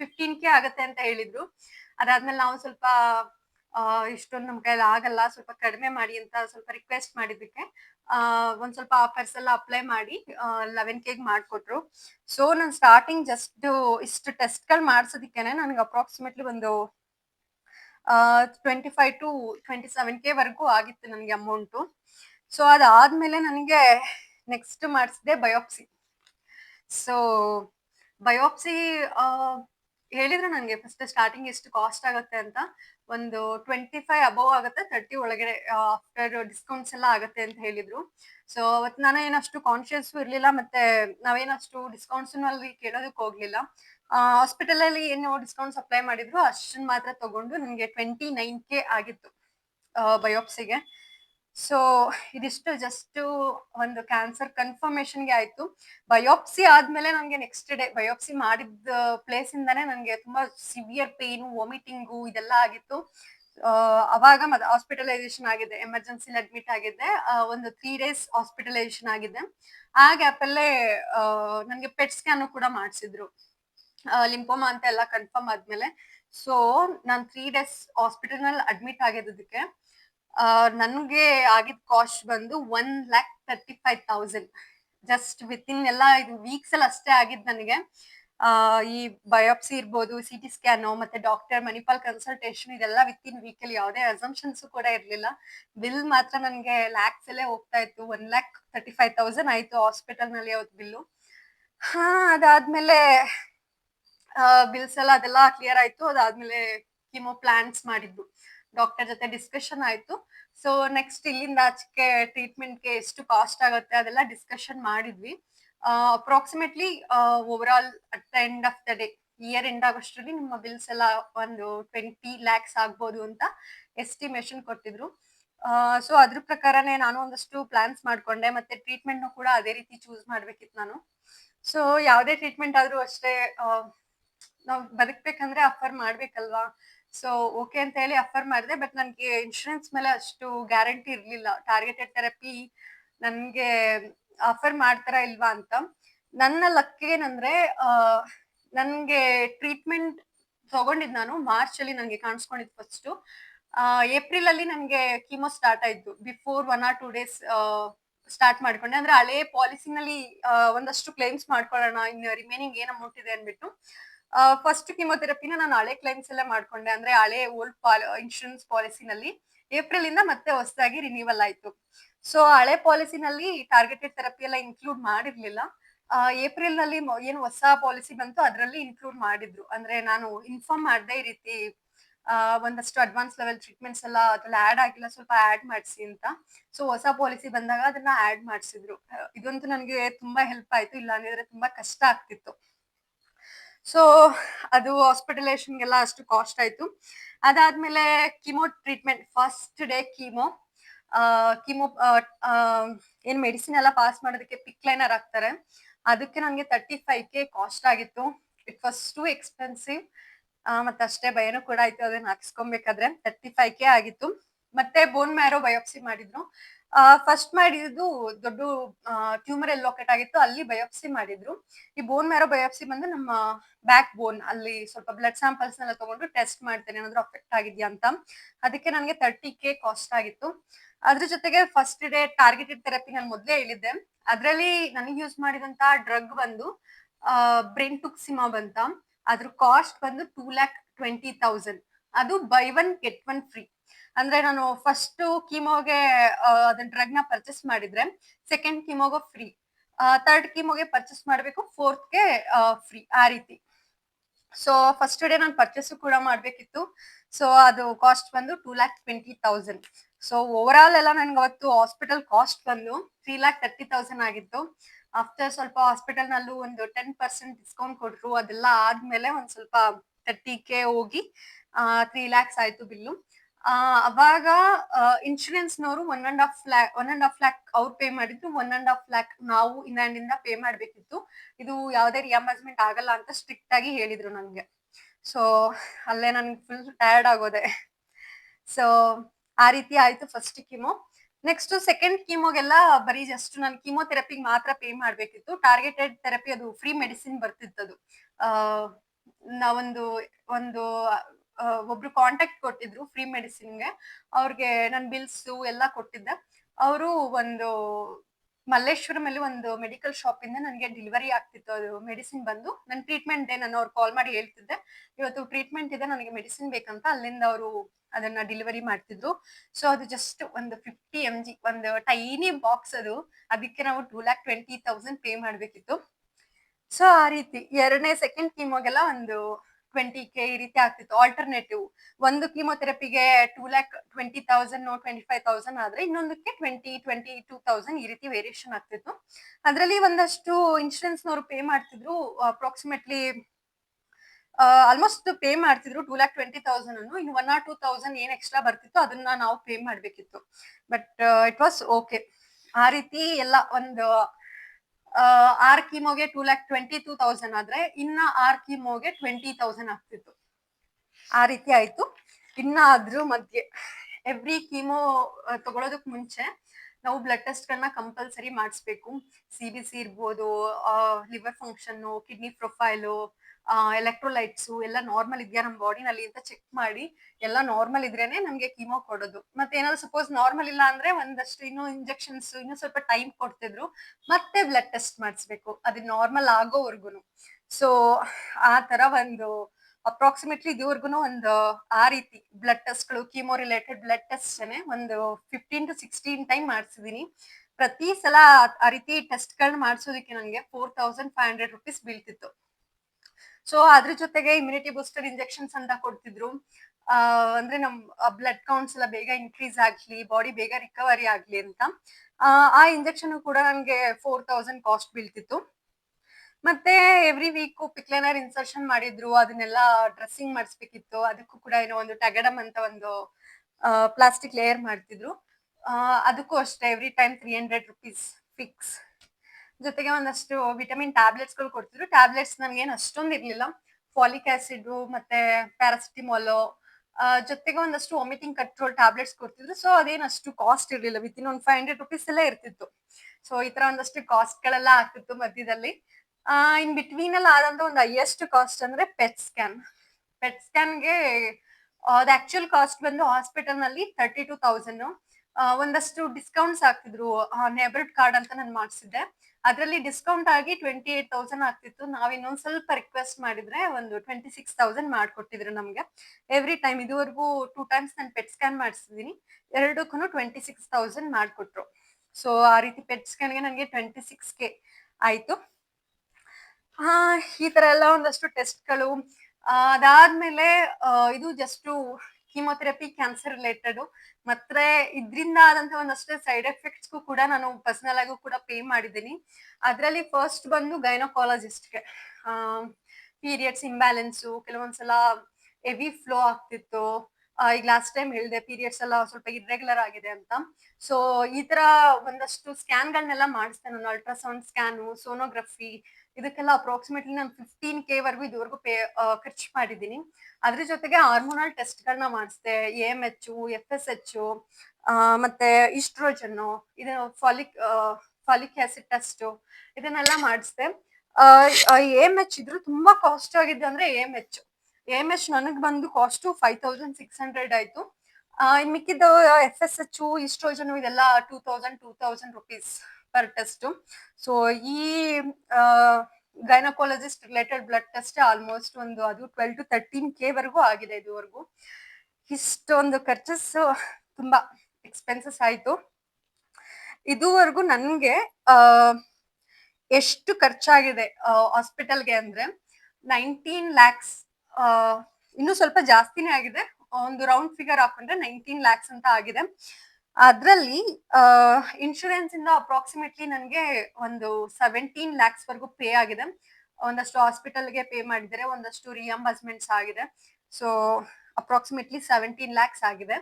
ಫಿಫ್ಟೀನ್ ಕೆ ಆಗತ್ತೆ ಅಂತ ಹೇಳಿದ್ರು. ಅದಾದ್ಮೇಲೆ ನಾವು ಸ್ವಲ್ಪ ಆ, ಇಷ್ಟೊಂದು ನಮ್ಮ ಕೈಯಲ್ಲಿ ಆಗಲ್ಲ, ಸ್ವಲ್ಪ ಕಡಿಮೆ ಮಾಡಿ ಅಂತ ಸ್ವಲ್ಪ ರಿಕ್ವೆಸ್ಟ್ ಮಾಡಿದ್ದಕ್ಕೆ ಒಂದ್ ಸ್ವಲ್ಪ ಆಫರ್ಸ್ ಎಲ್ಲ ಅಪ್ಲೈ ಮಾಡಿ ಲೆವೆನ್ ಕೆಗ್ ಮಾಡಿಕೊಟ್ರು. ಸೊ ನಾನು ಸ್ಟಾರ್ಟಿಂಗ್ ಜಸ್ಟ್ ಇಷ್ಟು ಟೆಸ್ಟ್ಗಳು ಮಾಡ್ಸೋದಕ್ಕೇನೆ ನನಗೆ ಅಪ್ರಾಕ್ಸಿಮೇಟ್ಲಿ ಒಂದು twenty five to twenty seven K ವರೆಗೂ ಆಗಿತ್ತು ನನಗೆ ಅಮೌಂಟು ಸೊ ಅದಾದ್ಮೇಲೆ ನನಗೆ ನೆಕ್ಸ್ಟ್ ಮಾಡಿಸಿದೆ ಬಯೋಪ್ಸಿ ಸೊ ಬಯೋಪ್ಸಿ ಹೇಳಿದ್ರು ನನಗೆ ಫಸ್ಟ್ ಸ್ಟಾರ್ಟಿಂಗ್ ಎಷ್ಟು ಕಾಸ್ಟ್ ಆಗುತ್ತೆ ಅಂತ ಒಂದು ಟ್ವೆಂಟಿ ಫೈವ್ ಅಬವ್ ಆಗುತ್ತೆ ತರ್ಟಿ ಒಳಗಡೆ ಆಫ್ಟರ್ ಡಿಸ್ಕೌಂಟ್ಸ್ ಎಲ್ಲ ಆಗುತ್ತೆ ಅಂತ ಹೇಳಿದ್ರು. ಸೊ ಅವತ್ತು ನಾನು ಏನಷ್ಟು ಕಾನ್ಶಿಯಸ್ ಇರ್ಲಿಲ್ಲ ಮತ್ತೆ ನಾವೇನಷ್ಟು ಡಿಸ್ಕೌಂಟ್ಸ್ ಅಲ್ಲಿ ಕೇಳೋದಕ್ಕೆ ಹೋಗ್ಲಿಲ್ಲ. ಹಾಸ್ಪಿಟಲ್ ಅಲ್ಲಿ ಏನು ಡಿಸ್ಕೌಂಟ್ಸ್ ಅಪ್ಲೈ ಮಾಡಿದ್ರು ಅಷ್ಟನ್ನ ಮಾತ್ರ ತಗೊಂಡು ನನಗೆ ಟ್ವೆಂಟಿ ನೈನ್ ಕೆ ಆಗಿತ್ತು ಬಯೋಪ್ಸಿಗೆ ಸೊ ಇದಿಷ್ಟು ಜಸ್ಟ್ ಒಂದು ಕ್ಯಾನ್ಸರ್ ಕನ್ಫರ್ಮೇಶನ್ಗೆ ಆಯ್ತು. ಬಯೋಪ್ಸಿ ಆದ್ಮೇಲೆ ನನಗೆ ನೆಕ್ಸ್ಟ್ ಡೇ ಬಯೋಪ್ಸಿ ಮಾಡಿದ ಪ್ಲೇಸ್ ಇಂದಾನೆ ನನಗೆ ತುಂಬಾ ಸಿವಿಯರ್ ಪೇನ್ ವಾಮಿಟಿಂಗು ಇದೆಲ್ಲ ಆಗಿತ್ತು. ಅವಾಗ ಮತ್ತೆ ಹಾಸ್ಪಿಟಲೈಸೇಷನ್ ಆಗಿದೆ ಎಮರ್ಜೆನ್ಸಿಲಿ ಅಡ್ಮಿಟ್ ಆಗಿದೆ. ಒಂದು ತ್ರೀ ಡೇಸ್ ಹಾಸ್ಪಿಟಲೈಸೇಷನ್ ಆಗಿದೆ. ಆ ಗ್ಯಾಪಲ್ಲೇ ನನಗೆ ಪೆಟ್ ಸ್ಕ್ಯಾನ್ ಕೂಡ ಮಾಡಿಸಿದ್ರು. ಲಿಂಪೋಮಾ ಅಂತ ಎಲ್ಲ ಕನ್ಫರ್ಮ್ ಆದ್ಮೇಲೆ. ಸೊ ನಾನ್ ತ್ರೀ ಡೇಸ್ ಹಾಸ್ಪಿಟಲ್ನಲ್ಲಿ ಅಡ್ಮಿಟ್ ಆಗಿದ್ದಕ್ಕೆ ನನ್ಗೆ ಆಗಿದ್ ಕಾಸ್ಟ್ ಬಂದು one lakh thirty five thousand just within ಎಲ್ಲ ಇದು ವೀಕ್ಸ್ ಅಲ್ಲಿ ಅಷ್ಟೇ ಆಗಿದ್ ನನಗೆ. ಈ ಬಯೋಪ್ಸಿ ಇರ್ಬೋದು ಸಿ ಟಿ ಸ್ಕ್ಯಾನ್ ಮತ್ತೆ ಡಾಕ್ಟರ್ ಮಣಿಪಾಲ್ ಕನ್ಸಲ್ಟೇಷನ್ ಇದೆಲ್ಲ ವಿತ್ ಇನ್ ವೀಕ್ ಅಲ್ಲಿ. ಯಾವುದೇ ಅಸಂಪ್ಷನ್ಸ್ ಕೂಡ ಇರ್ಲಿಲ್ಲ. ಬಿಲ್ ಮಾತ್ರ ನನಗೆ ಲ್ಯಾಕ್ಸ್ ಅಲ್ಲೇ ಹೋಗ್ತಾ ಇತ್ತು. One lakh thirty five thousand ಆಯ್ತು ಹಾಸ್ಪಿಟಲ್ನಲ್ಲಿ ಅವತ್ತು ಬಿಲ್ಲು ಹಾ, ಅದಾದ್ಮೇಲೆ ಬಿಲ್ಸ್ ಎಲ್ಲ ಅದೆಲ್ಲ ಕ್ಲಿಯರ್ ಆಯ್ತು. ಅದಾದ್ಮೇಲೆ ಕಿಮೋ ಪ್ಲಾನ್ಸ್ ಮಾಡಿದ್ದು. ಡಾಕ್ಟರ್ ಜೊತೆ ಡಿಸ್ಕಷನ್ ಆಯ್ತು. ಸೊ ನೆಕ್ಸ್ಟ್ ಇಲ್ಲಿಂದ ಆಚೆಗೆ ಟ್ರೀಟ್ಮೆಂಟ್ಗೆ ಎಷ್ಟು ಕಾಸ್ಟ್ ಆಗುತ್ತೆ ಅದೆಲ್ಲ ಡಿಸ್ಕಷನ್ ಮಾಡಿದ್ವಿ. Approximately over all at the end of the day year end ಆಗೋಷ್ಟರಲ್ಲಿ ನಿಮ್ಮ ಬಿಲ್ಸ್ ಎಲ್ಲ ಒಂದು ಟ್ವೆಂಟಿ ಲ್ಯಾಕ್ಸ್ ಆಗ್ಬೋದು ಅಂತ ಎಸ್ಟಿಮೇಶನ್ ಕೊಟ್ಟಿದ್ರು. ಸೊ ಅದ್ರ ಪ್ರಕಾರನೇ ನಾನು ಒಂದಷ್ಟು ಪ್ಲಾನ್ಸ್ ಮಾಡ್ಕೊಂಡೆ. ಮತ್ತೆ ಟ್ರೀಟ್ಮೆಂಟ್ ಕೂಡ ಅದೇ ರೀತಿ ಚೂಸ್ ಮಾಡ್ಬೇಕಿತ್ತು ನಾನು. ಸೊ ಯಾವುದೇ ಟ್ರೀಟ್ಮೆಂಟ್ ಆದ್ರೂ ಅಷ್ಟೇ ನಾವು ಬದುಕ್ಬೇಕಂದ್ರೆ ಅಫರ್ ಮಾಡ್ಬೇಕಲ್ವಾ? ಸೊ ಓಕೆ ಅಂತ ಹೇಳಿ ಅಫರ್ ಮಾಡಿದೆ ಬಟ್ ನನಗೆ ಇನ್ಶೂರೆನ್ಸ್ ಮೇಲೆ ಅಷ್ಟು ಗ್ಯಾರಂಟಿ ಇರ್ಲಿಲ್ಲ. ಟಾರ್ಗೆಟೆಡ್ ಥೆರಪಿ ನನಗೆ ಆಫರ್ ಮಾಡ್ತಾರ ಇಲ್ವಾ ಅಂತ. ನನ್ನ ಲಕ್ ಏನಂದ್ರೆ ನನಗೆ ಟ್ರೀಟ್ಮೆಂಟ್ ತಗೊಂಡಿದ್ ನಾನು ಮಾರ್ಚ್ ಅಲ್ಲಿ ನನಗೆ ಕಾಣಿಸ್ಕೊಂಡಿದ್ದು ಫಸ್ಟ್ ಏಪ್ರಿಲ್ ಅಲ್ಲಿ ನನಗೆ ಕೀಮೋ ಸ್ಟಾರ್ಟ್ ಆಯ್ತು. Before one or two days start ಮಾಡ್ಕೊಂಡೆ. ಅಂದ್ರೆ ಹಳೆ ಪಾಲಿಸಿನಲ್ಲಿ ಒಂದಷ್ಟು ಕ್ಲೇಮ್ಸ್ ಮಾಡ್ಕೊಳ್ಳೋಣ, ಇನ್ನು ರಿಮೈನಿಂಗ್ ಏನ್ ಅಮೌಂಟ್ ಇದೆ ಅನ್ಬಿಟ್ಟು ಫಸ್ಟ್ ಕಿಮೋಥೆರಪಿನ ನಾನು ಹಳೆ ಕ್ಲೈಮ್ಸ್ ಎಲ್ಲ ಮಾಡ್ಕೊಂಡೆ. ಅಂದ್ರೆ ಹಳೆ ಓಲ್ಡ್ ಪಾಲ್ ಇನ್ಶೂರೆನ್ಸ್ ಪಾಲಿಸಿನಲ್ಲಿ ಏಪ್ರಿಲ್ ಇಂದ ಮತ್ತೆ ಹೊಸದಾಗಿ ರಿನ್ಯೂವಲ್ ಆಯ್ತು. ಸೊ ಹಳೆ ಪಾಲಿಸಿನಲ್ಲಿ ಟಾರ್ಗೆಟೆಡ್ ಥೆರಪಿ ಎಲ್ಲ ಇನ್ಕ್ಲೂಡ್ ಮಾಡಿರ್ಲಿಲ್ಲ. ಏಪ್ರಿಲ್ನಲ್ಲಿ ಏನು ಹೊಸ ಪಾಲಿಸಿ ಬಂತು, ಅದರಲ್ಲಿ ಇನ್ಕ್ಲೂಡ್ ಮಾಡಿದ್ರು. ಅಂದ್ರೆ ನಾನು ಇನ್ಫಾರ್ಮ್ ಮಾಡದೆ ಈ ರೀತಿ ಒಂದಷ್ಟು ಅಡ್ವಾನ್ಸ್ ಲೆವೆಲ್ ಟ್ರೀಟ್ಮೆಂಟ್ಸ್ ಎಲ್ಲ ಅದ್ರಲ್ಲಿ ಆಡ್ ಆಗಿಲ್ಲ, ಸ್ವಲ್ಪ ಆಡ್ ಮಾಡಿಸಿ ಅಂತ. ಸೊ ಹೊಸ ಪಾಲಿಸಿ ಬಂದಾಗ ಅದನ್ನ ಆಡ್ ಮಾಡಿಸಿದ್ರು. ಇದಂತೂ ನನಗೆ ತುಂಬಾ ಹೆಲ್ಪ್ ಆಯ್ತು. ಇಲ್ಲ ಅಂದ್ರೆ ತುಂಬಾ ಕಷ್ಟ ಆಗ್ತಿತ್ತು. ಸೊ ಅದು ಹಾಸ್ಪಿಟಲೈಸೇಷನ್ಗೆಲ್ಲ ಅಷ್ಟು ಕಾಸ್ಟ್ ಆಯ್ತು. ಅದಾದ್ಮೇಲೆ chemo treatment first day chemo chemo ಏನ್ ಮೆಡಿಸಿನ್ ಎಲ್ಲ ಪಾಸ್ ಮಾಡೋದಕ್ಕೆ ಪಿಕ್ ಲೈನರ್ ಹಾಕ್ತಾರೆ. ಅದಕ್ಕೆ ನನಗೆ ತರ್ಟಿ ಫೈವ್ ಕೆ ಕಾಸ್ಟ್ ಆಗಿತ್ತು. ಇಟ್ ವಾಸ್ ಟು ಎಕ್ಸ್ಪೆನ್ಸಿವ್ ಮತ್ತೆ ಅಷ್ಟೇ ಭಯನೂ ಕೂಡ ಆಯ್ತು ಅದನ್ನ ಹಾಕ್ಸ್ಕೊಬೇಕಾದ್ರೆ. ತರ್ಟಿ ಫೈವ್ ಕೆ ಆಗಿತ್ತು. ಮತ್ತೆ ಬೋನ್ ಮ್ಯಾರೋ ಬಯೋಪ್ಸಿ ಮಾಡಿದ್ರು. ಫಸ್ಟ್ ಮಾಡಿದ್ದು ದೊಡ್ಡ ಟ್ಯೂಮರ್ ಎಲ್ಲಿ ಲೊಕೇಟ್ ಆಗಿತ್ತು, ಅಲ್ಲಿ ಬಯೋಪ್ಸಿ ಮಾಡಿದ್ರು. ಈ ಬೋನ್ ಮ್ಯಾರೋ ಬಯೋಪ್ಸಿ ಬಂದು ನಮ್ಮ ಬ್ಯಾಕ್ ಬೋನ್ ಅಲ್ಲಿ ಸ್ವಲ್ಪ ಬ್ಲಡ್ ಸ್ಯಾಂಪಲ್ಸ್ ನೆಲ್ಲ ತಗೊಂಡು ಟೆಸ್ಟ್ ಮಾಡ್ತೇನೆ, ಏನಾದ್ರು ಅಫೆಕ್ಟ್ ಆಗಿದ್ಯಾ ಅಂತ. ಅದಕ್ಕೆ ನನಗೆ ತರ್ಟಿ ಕೆ ಕಾಸ್ಟ್ ಆಗಿತ್ತು. ಅದ್ರ ಜೊತೆಗೆ ಫಸ್ಟ್ ಡೇ ಟಾರ್ಗೆಟೆಡ್ ಥೆರಪಿ ನಾನು ಮೊದಲೇ ಹೇಳಿದ್ದೆ. ಅದರಲ್ಲಿ ನನಗೆ ಯೂಸ್ ಮಾಡಿದಂತ ಡ್ರಗ್ ಬಂದು ಬ್ರೈನ್ ಟುಕ್ಸಿಮಾ ಬಂತ. ಅದ್ರ ಕಾಸ್ಟ್ ಬಂದು ಟೂ ಲ್ಯಾಕ್ ಟ್ವೆಂಟಿ ತೌಸಂಡ್ ಅದು buy one get one free ಅಂದ್ರೆ ನಾನು ಫಸ್ಟ್ ಕೀಮೋಗೆ ಅದನ್ನ ಡ್ರಗ್ನ ಪರ್ಚೇಸ್ ಮಾಡಿದ್ರೆ ಸೆಕೆಂಡ್ ಕೀಮೋಗೆ ಫ್ರೀ ಥರ್ಡ್ ಕೀಮೋಗೆ ಪರ್ಚೇಸ್ ಮಾಡಬೇಕು ಫೋರ್ತ್ಗೆ ಫ್ರೀ ಆ ರೀತಿ. ಸೊ ಫಸ್ಟ್ ಡೇ ನಾನು ಪರ್ಚೇಸ್ ಕೂಡ ಮಾಡ್ಬೇಕಿತ್ತು. ಸೊ ಅದು ಕಾಸ್ಟ್ ಬಂದು two lakh twenty thousand so over all ಎಲ್ಲ ನನ್ಗೆ ಅವತ್ತು ಹಾಸ್ಪಿಟಲ್ ಕಾಸ್ಟ್ ಬಂದು ತ್ರೀ ಲ್ಯಾಕ್ ತರ್ಟಿ ತೌಸಂಡ್ ಆಗಿತ್ತು. ಆಫ್ಟರ್ ಸ್ವಲ್ಪ ಹಾಸ್ಪಿಟಲ್ ನಲ್ಲೂ ಒಂದು ಟೆನ್ ಪರ್ಸೆಂಟ್ ಡಿಸ್ಕೌಂಟ್ ಕೊಟ್ರು, ಅದೆಲ್ಲ ಆದ್ಮೇಲೆ ಒಂದ್ ಸ್ವಲ್ಪ ತರ್ಟಿ ಕೆ ಹೋಗಿ ತ್ರೀ ಲ್ಯಾಕ್ಸ್ ಆಯ್ತು ಬಿಲ್ಲು. ಅವಾಗ ಇನ್ಶೂರೆನ್ಸ್ ನವರು one and half lakh one and half lakh ಅವ್ರು ಪೇ ಮಾಡಿದ್ರು ಒನ್ ಅಂಡ್ ಹಾಫ್ ಲ್ಯಾಕ್ ನಾವು ಇನ್ ಇಂದ ಪೇ ಮಾಡ್ಬೇಕಿತ್ತು. ಇದು ಯಾವುದೇ ರಿಯಂಬರ್ಸ್ಮೆಂಟ್ ಆಗಲ್ಲ ಅಂತ ಸ್ಟ್ರಿಕ್ಟ್ ಆಗಿ ಹೇಳಿದ್ರು ನನಗೆ ಸೊ ಅಲ್ಲೇ ನನ್ಗೆ ಫುಲ್ ಟಯರ್ಡ್ ಆಗೋದೆ. ಸೊ ಆ ರೀತಿ ಆಯ್ತು ಫಸ್ಟ್ ಕಿಮೋ ನೆಕ್ಸ್ಟ್ ಸೆಕೆಂಡ್ ಕೀಮೋಗೆಲ್ಲ ಬರೀ ಜಸ್ಟ್ ನಾನು ಕೀಮೋಥೆರಪಿಗೆ ಮಾತ್ರ ಪೇ ಮಾಡ್ಬೇಕಿತ್ತು. ಟಾರ್ಗೆಟೆಡ್ ಥೆರಪಿ ಅದು ಫ್ರೀ ಮೆಡಿಸಿನ್ ಬರ್ತಿತ್ತು ಅದು ನಾವೊಂದು, ಒಂದು ಒಬ್ರು ಕಾಂಟ್ಯಾಕ್ಟ್ ಕೊಟ್ಟಿದ್ರು ಫ್ರೀ ಮೆಡಿಸಿನ್ಗೆ ಅವ್ರಿಗೆ ನನ್ ಬಿಲ್ಸ್ ಎಲ್ಲ ಕೊಟ್ಟಿದ್ದೆ. ಅವರು ಒಂದು ಮಲ್ಲೇಶ್ವರಂ ಅಲ್ಲಿ ಒಂದು ಮೆಡಿಕಲ್ ಶಾಪ್ ಇಂದ ನನಗೆ ಡೆಲಿವರಿ ಆಗ್ತಿತ್ತು. ಅದು ಮೆಡಿಸಿನ್ ಬಂದು. ನನ್ನ ಟ್ರೀಟ್ಮೆಂಟ್ ಡೇ ನಾನು ಅವ್ರು ಕಾಲ್ ಮಾಡಿ ಹೇಳ್ತಿದ್ದೆ. ಇವತ್ತು ಟ್ರೀಟ್ಮೆಂಟ್ ಇದೆ, ನನಗೆ ಮೆಡಿಸಿನ್ ಬೇಕಂತ. ಅಲ್ಲಿಂದ ಅವರು ಅದನ್ನ ಡೆಲಿವರಿ ಮಾಡ್ತಿದ್ರು. ಸೊ ಅದು ಜಸ್ಟ್ ಒಂದು ಫಿಫ್ಟಿ ಎಂ ಜಿ ಒಂದು ಟೈನಿ ಬಾಕ್ಸ್ ಅದು. ಅದಕ್ಕೆ ನಾವು two lakh twenty thousand pay ಮಾಡ್ಬೇಕಿತ್ತು. ಸೊ ಆ ರೀತಿ ಎರಡನೇ ಸೆಕೆಂಡ್ ಕೀಮೋಗೆಲ್ಲ ಒಂದು ಟ್ವೆಂಟಿ ಕೆ ಈ ರೀತಿ ಆಗ್ತಿತ್ತು. ಆಲ್ಟರ್ನೇಟಿವ್ ಒಂದು ಕೀಮೋಥೆರಪಿಗೆ two lakh twenty thousand twenty five thousand ಆದ್ರೆ ಇನ್ನೊಂದಕ್ಕೆ ಟ್ವೆಂಟಿ ಟ್ವೆಂಟಿ ಟೂ ತೌಸಂಡ್ ಈ ರೀತಿ ವೇರಿಯೇಷನ್ ಆಗ್ತಿತ್ತು. ಅದರಲ್ಲಿ ಒಂದಷ್ಟು ಇನ್ಶೂರೆನ್ಸ್ ನವರು ಪೇ ಮಾಡ್ತಿದ್ರು ಅಪ್ರಾಕ್ಸಿಮೇಟ್ಲಿ ಆಲ್ಮೋಸ್ಟ್ ಪೇ ಮಾಡ್ತಿದ್ರು ಟೂ ಲ್ಯಾಕ್ ಟ್ವೆಂಟಿ ತೌಸಂಡ್ ಅನ್ನು. ಇನ್ನು ಒನ್ ಆರ್ ಟೂ ತೌಸಂಡ್ ಏನ್ ಎಕ್ಸ್ಟ್ರಾ ಬರ್ತಿತ್ತು ಅದನ್ನ ನಾವು ಪೇ ಮಾಡ್ಬೇಕಿತ್ತು. ಬಟ್ ಇಟ್ ವಾಸ್ ಓಕೆ ಆ ರೀತಿ ಎಲ್ಲ ಒಂದು or ಕಿಮೋಗೆ two lakh twenty two thousand ಆದ್ರೆ ಇನ್ನ ಆರ್ ಕಿಮೋಗೆ ಟ್ವೆಂಟಿ ತೌಸಂಡ್ ಆಗ್ತಿತ್ತು. ಆ ರೀತಿ ಆಯ್ತು. ಇನ್ನ ಆದ್ರೂ ಮಧ್ಯೆ ಎವ್ರಿ ಕೀಮೋ ತಗೊಳೋದಕ್ ಮುಂಚೆ ನಾವು ಬ್ಲಡ್ ಟೆಸ್ಟ್ ಗಳನ್ನ ಕಂಪಲ್ಸರಿ ಮಾಡಿಸ್ಬೇಕು. ಸಿ ಬಿ ಸಿ ಇರ್ಬೋದು liver function kidney profile electrolytes ಎಲ್ಲ ನಾರ್ಮಲ್ ಇದೆಯಾ ನಮ್ಮ ಬಾಡಿನಲ್ಲಿ ಅಂತ ಚೆಕ್ ಮಾಡಿ, ಎಲ್ಲ ನಾರ್ಮಲ್ ಇದ್ರೇನೆ ನಮ್ಗೆ ಕೀಮೋ ಕೊಡೋದು. ಮತ್ತೆ ಏನಾದ್ರು ಸಪೋಸ್ ನಾರ್ಮಲ್ ಇಲ್ಲ ಅಂದ್ರೆ ಒಂದಷ್ಟು ಇನ್ನೂ ಇಂಜೆಕ್ಷನ್ಸ್ ಇನ್ನೂ ಸ್ವಲ್ಪ ಟೈಮ್ ಕೊಡ್ತಿದ್ರು, ಮತ್ತೆ ಬ್ಲಡ್ ಟೆಸ್ಟ್ ಮಾಡಿಸ್ಬೇಕು. ಅದು ನಾರ್ಮಲ್ ಆಗೋವರೆಗೂ ಸೊ ಆ ತರ ಒಂದು ಅಪ್ರಾಕ್ಸಿಮೇಟ್ಲಿ ಇದುವರೆಗೂ ಒಂದು, ಆ ರೀತಿ ಬ್ಲಡ್ ಟೆಸ್ಟ್ಗಳು ಕೀಮೋ ರಿಲೇಟೆಡ್ ಬ್ಲಡ್ ಟೆಸ್ಟ್ ಒಂದು ಫಿಫ್ಟೀನ್ ಟು ಸಿಕ್ಸ್ಟೀನ್ ಟೈಮ್ ಮಾಡಿಸಿದೀನಿ. ಪ್ರತಿ ಸಲ ಆ- ರೀತಿ ಟೆಸ್ಟ್ಗಳನ್ನ ಮಾಡಿಸೋದಕ್ಕೆ ನನಗೆ four thousand five hundred rupees ಬೀಳ್ತಿತ್ತು. So ಅದ್ರ ಜೊತೆಗೆ ಇಮ್ಯುನಿಟಿ ಬೂಸ್ಟರ್ ಇಂಜೆಕ್ಷನ್ಸ್ ಅಂತ ಕೊಡ್ತಿದ್ರು. ಅಂದ್ರೆ ನಮ್ ಬ್ಲಡ್ ಕೌಂಟ್ಸ್ ಎಲ್ಲ ಬೇಗ ಇನ್ಕ್ರೀಸ್ ಆಗ್ಲಿ ಬಾಡಿ ಬೇಗ ರಿಕವರಿ ಆಗ್ಲಿ ಅಂತ. ಆ ಇಂಜೆಕ್ಷನ್ ಕೂಡ ನನಗೆ ಫೋರ್ ತೌಸಂಡ್ ಕಾಸ್ಟ್ ಬೀಳ್ತಿತ್ತು. ಮತ್ತೆ ಎವ್ರಿ ವೀಕ್ ಪಿಕ್ಲೆನರ್ ಇನ್ಸರ್ಷನ್ ಮಾಡಿದ್ರು, ಅದನ್ನೆಲ್ಲ ಡ್ರೆಸ್ಸಿಂಗ್ ಮಾಡಿಸ್ಬೇಕಿತ್ತು. ಅದಕ್ಕೂ ಕೂಡ ಏನೋ ಒಂದು ಟಗಡಮ್ ಅಂತ ಒಂದು ಪ್ಲಾಸ್ಟಿಕ್ ಲೇಯರ್ ಮಾಡ್ತಿದ್ರು. ಅದಕ್ಕೂ ಅಷ್ಟೇ every time three hundred rupees fix ಜೊತೆಗೆ ಒಂದಷ್ಟು ವಿಟಮಿನ್ ಟ್ಯಾಬ್ಲೆಟ್ಸ್ಗಳು ಕೊಡ್ತಿದ್ರು. ಟ್ಯಾಬ್ಲೆಟ್ಸ್ ನನ್ಗೇನು ಅಷ್ಟೊಂದು ಇರ್ಲಿಲ್ಲ. ಫಾಲಿಕ್ ಆಸಿಡ್ ಮತ್ತೆ ಪ್ಯಾರಾಸಿಟಿಮಾಲ್ ಜೊತೆಗೆ ಒಂದಷ್ಟು ವಾಮಿಟಿಂಗ್ ಕಂಟ್ರೋಲ್ ಟ್ಯಾಬ್ಲೆಟ್ಸ್ ಕೊಡ್ತಿದ್ರು. ಸೊ ಅದೇನು ಅಷ್ಟು ಕಾಸ್ಟ್ ಇರ್ಲಿಲ್ಲ. ವಿತ್ ಇನ್ ಒಂದು ಫೈವ್ ಹಂಡ್ರೆಡ್ ರುಪೀಸ್ ಎಲ್ಲ ಇರ್ತಿತ್ತು. ಸೊ ಈ ತರ ಒಂದಷ್ಟು ಕಾಸ್ಟ್ ಗಳೆಲ್ಲ ಆಗ್ತಿತ್ತು ಮಧ್ಯದಲ್ಲಿ. ಇನ್ ಬಿಟ್ವೀನ್ ಅಲ್ಲಿ ಆದಂತ ಒಂದು ಹೈಯೆಸ್ಟ್ ಕಾಸ್ಟ್ ಅಂದ್ರೆ ಪೆಟ್ ಸ್ಕ್ಯಾನ್ ಪೆಟ್ ಸ್ಕ್ಯಾನ್ಗೆ ಅದು ಆಕ್ಚುಯಲ್ ಕಾಸ್ಟ್ ಬಂದು ಹಾಸ್ಪಿಟಲ್ನಲ್ಲಿ ತರ್ಟಿ ಟೂ ತೌಸಂಡ್ ಒಂದಷ್ಟು ಡಿಸ್ಕೌಂಟ್ಸ್ ಆಗ್ತಿದ್ರು ನೇಬರ್ಡ್ ಕಾರ್ಡ್ ಅಂತ ನಾನು ಮಾಡಿಸಿದ್ದೆ. ಅದರಲ್ಲಿ ಡಿಸ್ಕೌಂಟ್ ಆಗಿ ಟ್ವೆಂಟಿ ಏಟ್ ತೌಸಂಡ್ ಆಗ್ತಿತ್ತು. ನಾವು ಇನ್ನೊಂದು ಸ್ವಲ್ಪ ರಿಕ್ವೆಸ್ಟ್ ಮಾಡಿದ್ರೆ ಒಂದು ಟ್ವೆಂಟಿ ಸಿಕ್ಸ್ ತೌಸಂಡ್ ಮಾಡ್ಕೊಟ್ಟಿದ್ರು ನಮ್ಗೆ. ಎವ್ರಿ ಟೈಮ್ ಇದುವರೆಗೂ ಟೂ ಟೈಮ್ಸ್ ನಾನು ಪೆಟ್ ಸ್ಕ್ಯಾನ್ ಮಾಡಿಸಿದ್ದೀನಿ ಎರಡಕ್ಕೂ ಟ್ವೆಂಟಿ ಸಿಕ್ಸ್ ತೌಸಂಡ್ ಮಾಡ್ಕೊಟ್ರು. ಸೊ ಆ ರೀತಿ ಪೆಟ್ ಸ್ಕ್ಯಾನ್ಗೆ ನನಗೆ ಟ್ವೆಂಟಿ ಸಿಕ್ಸ್ ಕೆ ಆಯ್ತು. ಆ, ಈ ತರ ಎಲ್ಲ ಒಂದಷ್ಟು ಟೆಸ್ಟ್ಗಳು ಅದಾದ್ಮೇಲೆ ಇದು ಜಸ್ಟ್ ಕೀಮೋಥೆರಪಿ ಕ್ಯಾನ್ಸರ್ ರಿಲೇಟೆಡ್ ಮತ್ತೆ ಇದ್ರಿಂದ ಆದಂತಹ ಒಂದಷ್ಟು ಸೈಡ್ ಎಫೆಕ್ಟ್ಸ್ಗೂ ಕೂಡ ನಾನು ಪರ್ಸನಲ್ ಆಗು ಕೂಡ ಪೇ ಮಾಡಿದ್ದೀನಿ. ಅದರಲ್ಲಿ ಫಸ್ಟ್ ಬಂದು ಗೈನೋಕಾಲಜಿಸ್ಟ್ಗೆ ಪೀರಿಯಡ್ಸ್ ಇಂಬ್ಯಾಲೆನ್ಸು ಕೆಲವೊಂದ್ಸಲ ಹೆವಿ ಫ್ಲೋ ಆಗ್ತಿತ್ತು. ಈಗ ಲಾಸ್ಟ್ ಟೈಮ್ ಹೇಳಿದೆ ಪೀರಿಯಡ್ಸ್ ಎಲ್ಲ ಸ್ವಲ್ಪ ಇರ್ರೆಗ್ಯುಲರ್ ಆಗಿದೆ ಅಂತ. ಸೊ ಈ ತರ ಒಂದಷ್ಟು ಸ್ಕ್ಯಾನ್ಗಳನ್ನೆಲ್ಲ ಮಾಡಿಸ್ತೇನೆ ನಾನು ಅಲ್ಟ್ರಾಸೌಂಡ್ ಸ್ಕ್ಯಾನು ಸೋನೋಗ್ರಫಿ ಇದಕ್ಕೆಲ್ಲ ಅಪ್ರಾಕ್ಸಿಮೇಟ್ಲಿ ನಾನು ಫಿಫ್ಟೀನ್ ಕೆ ವರ್ಗೂ ಇದುವರೆಗೂ ಪೇ ಖರ್ಚು ಮಾಡಿದ್ದೀನಿ. ಅದ್ರ ಜೊತೆಗೆ ಹಾರ್ಮೋನಲ್ ಟೆಸ್ಟ್ಗಳನ್ನ ಮಾಡಿಸ್ದೆ A M H F S H ಮತ್ತೆ ಇಸ್ಟ್ರೋಜನ್ನು ಇದು ಫಾಲಿಕ್ ಫಾಲಿಕ್ ಆಸಿಡ್ ಟೆಸ್ಟ್ ಇದನ್ನೆಲ್ಲ ಮಾಡಿಸ್ದೆ. ಎಂ ಎಚ್ ಇದ್ರು ತುಂಬಾ ಕಾಸ್ಟ್ ಆಗಿದೆ ಅಂದ್ರೆ A M H A M H ನನಗೆ ಬಂದು cost five thousand six hundred ಆಯ್ತು. ಮಿಕ್ಕಿದ್ದು ಎಫ್ ಎಸ್ ಎಚ್ ಇಸ್ಟ್ರೋಜನ್ ಇದೆಲ್ಲ two thousand two thousand rupees per test so ಈ gynaecologist related blood test almost ಒಂದು ಅದು ಟ್ವೆಲ್ ಟು ತರ್ಟೀನ್ ಕೆ ವರೆಗೂ ಆಗಿದೆ ಇದುವರೆಗೂ. ಇಷ್ಟೊಂದು ಖರ್ಚಸ್, ತುಂಬಾ ಎಕ್ಸ್ಪೆನ್ಸಸ್ ಆಯ್ತು. ಇದುವರೆಗೂ ನನ್ಗೆ ಎಷ್ಟು ಖರ್ಚಾಗಿದೆ ಹಾಸ್ಪಿಟಲ್ಗೆ ಅಂದ್ರೆ ನೈನ್ಟೀನ್ ಲ್ಯಾಕ್ಸ್ ಇನ್ನು ಸ್ವಲ್ಪ ಜಾಸ್ತಿನೇ ಆಗಿದೆ. ಒಂದು ರೌಂಡ್ ಫಿಗರ್ ಹಾಕೊಂಡ್ರೆ ನೈನ್ಟೀನ್ ಲ್ಯಾಕ್ಸ್ ಅಂತ ಆಗಿದೆ. ಅದರಲ್ಲಿ ಇನ್ಶೂರೆನ್ಸ್ ಇಂದ ಅಪ್ರಾಕ್ಸಿಮೇಟ್ಲಿ ನನಗೆ ಒಂದು ಸೆವೆಂಟೀನ್ ಲ್ಯಾಕ್ಸ್ ವರೆಗೂ ಪೇ ಆಗಿದೆ. ಒಂದಷ್ಟು ಹಾಸ್ಪಿಟಲ್ಗೆ ಪೇ ಮಾಡಿದರೆ ಒಂದಷ್ಟು ರಿಯಂಬರ್ಸ್ಮೆಂಟ್ಸ್ ಆಗಿದೆ. ಸೊ ಅಪ್ರಾಕ್ಸಿಮೇಟ್ಲಿ ಸೆವೆಂಟೀನ್ ಲ್ಯಾಕ್ಸ್ ಆಗಿದೆ.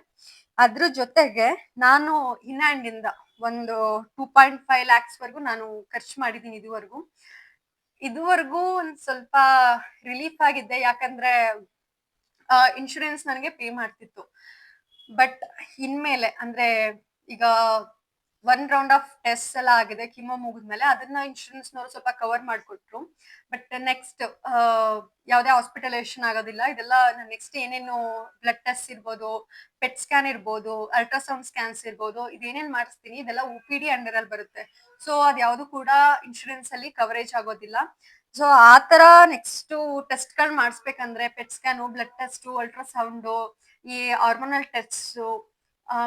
ಅದ್ರ ಜೊತೆಗೆ ನಾನು ಇನ್ ಹ್ಯಾಂಡ್ ಇಂದ ಒಂದು ಟೂ ಪಾಯಿಂಟ್ ಫೈವ್ ಲ್ಯಾಕ್ಸ್ ವರೆಗೂ ನಾನು ಖರ್ಚು ಮಾಡಿದ್ದೀನಿ ಇದುವರೆಗೂ. ಇದುವರೆಗೂ ಒಂದ್ ಸ್ವಲ್ಪ ರಿಲೀಫ್ ಆಗಿದ್ದೆ. ಯಾಕಂದ್ರೆ ಇನ್ಶೂರೆನ್ಸ್ ನನಗೆ ಪೇ ಮಾಡ್ತಿತ್ತು. ಬಟ್ ಇನ್ಮೇಲೆ ಅಂದ್ರೆ ಈಗ ಒನ್ ರೌಂಡ್ ಆಫ್ ಟೆಸ್ಟ್ ಎಲ್ಲ ಆಗಿದೆ ಕಿಮೋ ಮುಗಿದ್ಮೇಲೆ ಅದನ್ನ ಇನ್ಶೂರೆನ್ಸ್ ನವರು ಸ್ವಲ್ಪ ಕವರ್ ಮಾಡಿಕೊಟ್ರು. ಬಟ್ ನೆಕ್ಸ್ಟ್ ಯಾವುದೇ ಹಾಸ್ಪಿಟಲೈಸೇಷನ್ ಆಗೋದಿಲ್ಲ. ಇದೆಲ್ಲ ನೆಕ್ಸ್ಟ್ ಏನೇನು ಬ್ಲಡ್ ಟೆಸ್ಟ್ ಇರ್ಬೋದು ಪೆಟ್ ಸ್ಕ್ಯಾನ್ ಇರ್ಬೋದು ಅಲ್ಟ್ರಾಸೌಂಡ್ ಸ್ಕ್ಯಾನ್ಸ್ ಇರ್ಬೋದು, ಇದೇನೇನ್ ಮಾಡಿಸ್ತೀನಿ, ಇದೆಲ್ಲ ಒ ಪಿ ಡಿ ಅಂಡರ್ ಅಲ್ಲಿ ಬರುತ್ತೆ. ಸೊ ಅದ್ ಯಾವುದು ಕೂಡ ಇನ್ಶೂರೆನ್ಸ್ ಅಲ್ಲಿ ಕವರೇಜ್ ಆಗೋದಿಲ್ಲ. ಸೊ ಆ ತರ ನೆಕ್ಸ್ಟ್ ಟೆಸ್ಟ್ಗಳು ಮಾಡಿಸ್ಬೇಕಂದ್ರೆ PET scan blood test ultrasound ಈ ಹಾರ್ಮೋನಲ್ ಟೆಸ್ಟ್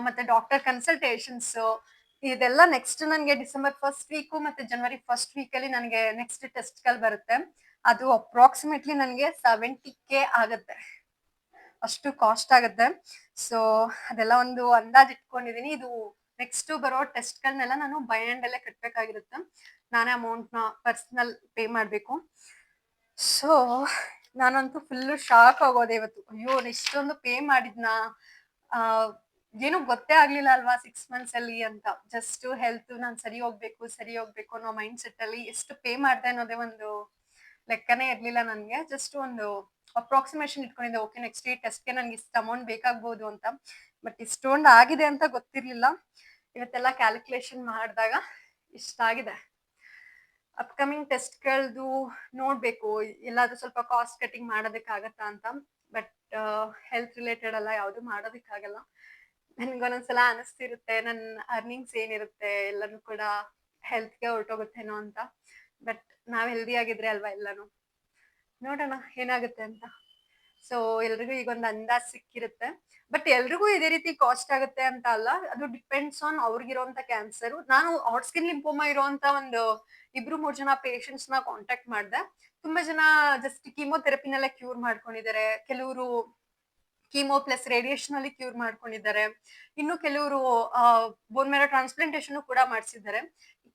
ಮತ್ತೆ ಡಾಕ್ಟರ್ ಕನ್ಸಲ್ಟೇಷನ್ಸ್ ಇದೆಲ್ಲ ನೆಕ್ಸ್ಟ್ ನನಗೆ ಡಿಸೆಂಬರ್ ಫಸ್ಟ್ ವೀಕು ಮತ್ತೆ ಜನವರಿ ಫಸ್ಟ್ ವೀಕ್ ಅಲ್ಲಿ ನನಗೆ ನೆಕ್ಸ್ಟ್ ಟೆಸ್ಟ್ಗಳು ಬರುತ್ತೆ. ಅದು ಅಪ್ರಾಕ್ಸಿಮೇಟ್ಲಿ ನನಗೆ ಸೆವೆಂಟಿ ಕೆ ಆಗುತ್ತೆ. ಅಷ್ಟು ಕಾಸ್ಟ್ ಆಗುತ್ತೆ. ಸೊ ಅದೆಲ್ಲ ಒಂದು ಅಂದಾಜ್ ಇಟ್ಕೊಂಡಿದೀನಿ. ಇದು ನೆಕ್ಸ್ಟ್ ಬರೋ ಟೆಸ್ಟ್ ಗಳನ್ನೆಲ್ಲ ನಾನು ಬೈ ಹ್ಯಾಂಡ್ ಅಲ್ಲೇ ಕಟ್ಬೇಕಾಗಿರುತ್ತೆ. ನಾನೇ ಅಮೌಂಟ್ನ ಪರ್ಸನಲ್ ಪೇ ಮಾಡಬೇಕು. ಸೊ ನಾನಂತೂ ಫುಲ್ ಶಾಕ್ ಆಗೋದೆ ಇವತ್ತು. ಅಯ್ಯೋ ಇಷ್ಟೊಂದು ಪೇ ಮಾಡಿದ್ನ? ಏನು ಗೊತ್ತೇ ಆಗ್ಲಿಲ್ಲ ಅಲ್ವಾ ಸಿಕ್ಸ್ ಮಂತ್ಸ್ ಅಲ್ಲಿ ಅಂತ. ಜಸ್ಟ್ ಹೆಲ್ತ್ ನಾನು ಸರಿ ಹೋಗ್ಬೇಕು ಸರಿ ಹೋಗ್ಬೇಕು ಅನ್ನೋ ಮೈಂಡ್ ಸೆಟ್ ಅಲ್ಲಿ ಎಷ್ಟು ಪೇ ಮಾಡ್ದೆ ಅನ್ನೋದೇ ಒಂದು ಲೆಕ್ಕನೇ ಇರ್ಲಿಲ್ಲ ನನ್ಗೆ. ಜಸ್ಟ್ ಒಂದು ಅಪ್ರಾಕ್ಸಿಮೇಷನ್ ಇಟ್ಕೊಂಡಿದ್ದೆ ಓಕೆ ನೆಕ್ಸ್ಟ್ ಈ ಟೆಸ್ಟ್ಗೆ ನನ್ಗೆ ಇಷ್ಟು ಅಮೌಂಟ್ ಬೇಕಾಗ್ಬೋದು ಅಂತ. ಬಟ್ ಇಷ್ಟೊಂದು ಆಗಿದೆ ಅಂತ ಗೊತ್ತಿರ್ಲಿಲ್ಲ. ಇವತ್ತೆಲ್ಲ ಕ್ಯಾಲ್ಕುಲೇಷನ್ ಮಾಡಿದಾಗ ಇಷ್ಟಾಗಿದೆ ಅಪ್ಕಮಿಂಗ್ ಟೆಸ್ಟ್‌ಗಳ್ದು ನೋಡ್ಬೇಕು. ಎಲ್ಲಾದ್ರೂ ಸ್ವಲ್ಪ ಕಾಸ್ಟ್ ಕಟಿಂಗ್ ಮಾಡೋದಕ್ಕಾಗತ್ತಾ ಅಂತ. ಬಟ್ ಹೆಲ್ತ್ ರಿಲೇಟೆಡ್ ಅಲ್ಲ ಯಾವ್ದು ಮಾಡೋದಕ್ಕಾಗಲ್ಲ. ನನ್ಗೊಂದೊಂದ್ಸಲ ಅನಿಸ್ತಿರುತ್ತೆ ನನ್ನ ಅರ್ನಿಂಗ್ಸ್ ಏನಿರುತ್ತೆ, ಎಲ್ಲಾನು ಕೂಡ ಹೆಲ್ತ್‌ಗೆ ಹೊರಟೋಗುತ್ತೇನೋ ಅಂತ. ಬಟ್ ನಾವ್ ಹೆಲ್ದಿ ಆಗಿದ್ರೆ ಅಲ್ವಾ ಎಲ್ಲಾನು. ನೋಡೋಣ, ಏನಾಗುತ್ತೆ ಅಂತ. ಸೊ ಎಲ್ರಿಗೂ ಈಗ ಒಂದು ಅಂದಾಜ್ ಸಿಕ್ಕಿರುತ್ತೆ. ಬಟ್ ಎಲ್ರಿಗೂ ಇದೇ ರೀತಿ ಕಾಸ್ಟ್ ಆಗುತ್ತೆ ಅಂತ ಅಲ್ಲ. ಅದು ಡಿಪೆಂಡ್ಸ್ ಆನ್ ಅವ್ರಿಗಿರೋಂಥ ಕ್ಯಾನ್ಸರ್ ನಾನು ಹಾಟ್ ಸ್ಕಿನ್ ಲಿಂಫೋಮಾ ಇರುವಂತ ಒಂದು ಇಬ್ರು ಮೂರ್ ಜನ ಪೇಷಂಟ್ಸ್‌ನ ಕಾಂಟ್ಯಾಕ್ಟ್ ಮಾಡ್ದೆ. ತುಂಬಾ ಜನ ಜಸ್ಟ್ ಕೀಮೋಥೆರಪಿನಲ್ಲೇ ಕ್ಯೂರ್ ಮಾಡ್ಕೊಂಡಿದ್ದಾರೆ. ಕೆಲವರು ಕೀಮೋ ಪ್ಲಸ್ ರೇಡಿಯೇಷನ್ ಅಲ್ಲಿ ಕ್ಯೂರ್ ಮಾಡ್ಕೊಂಡಿದ್ದಾರೆ. ಇನ್ನು ಕೆಲವರು ಬೋನ್ ಮ್ಯಾರೋ ಟ್ರಾನ್ಸ್‌ಪ್ಲಾಂಟೇಷನ್ ಕೂಡ ಮಾಡಿಸಿದ್ದಾರೆ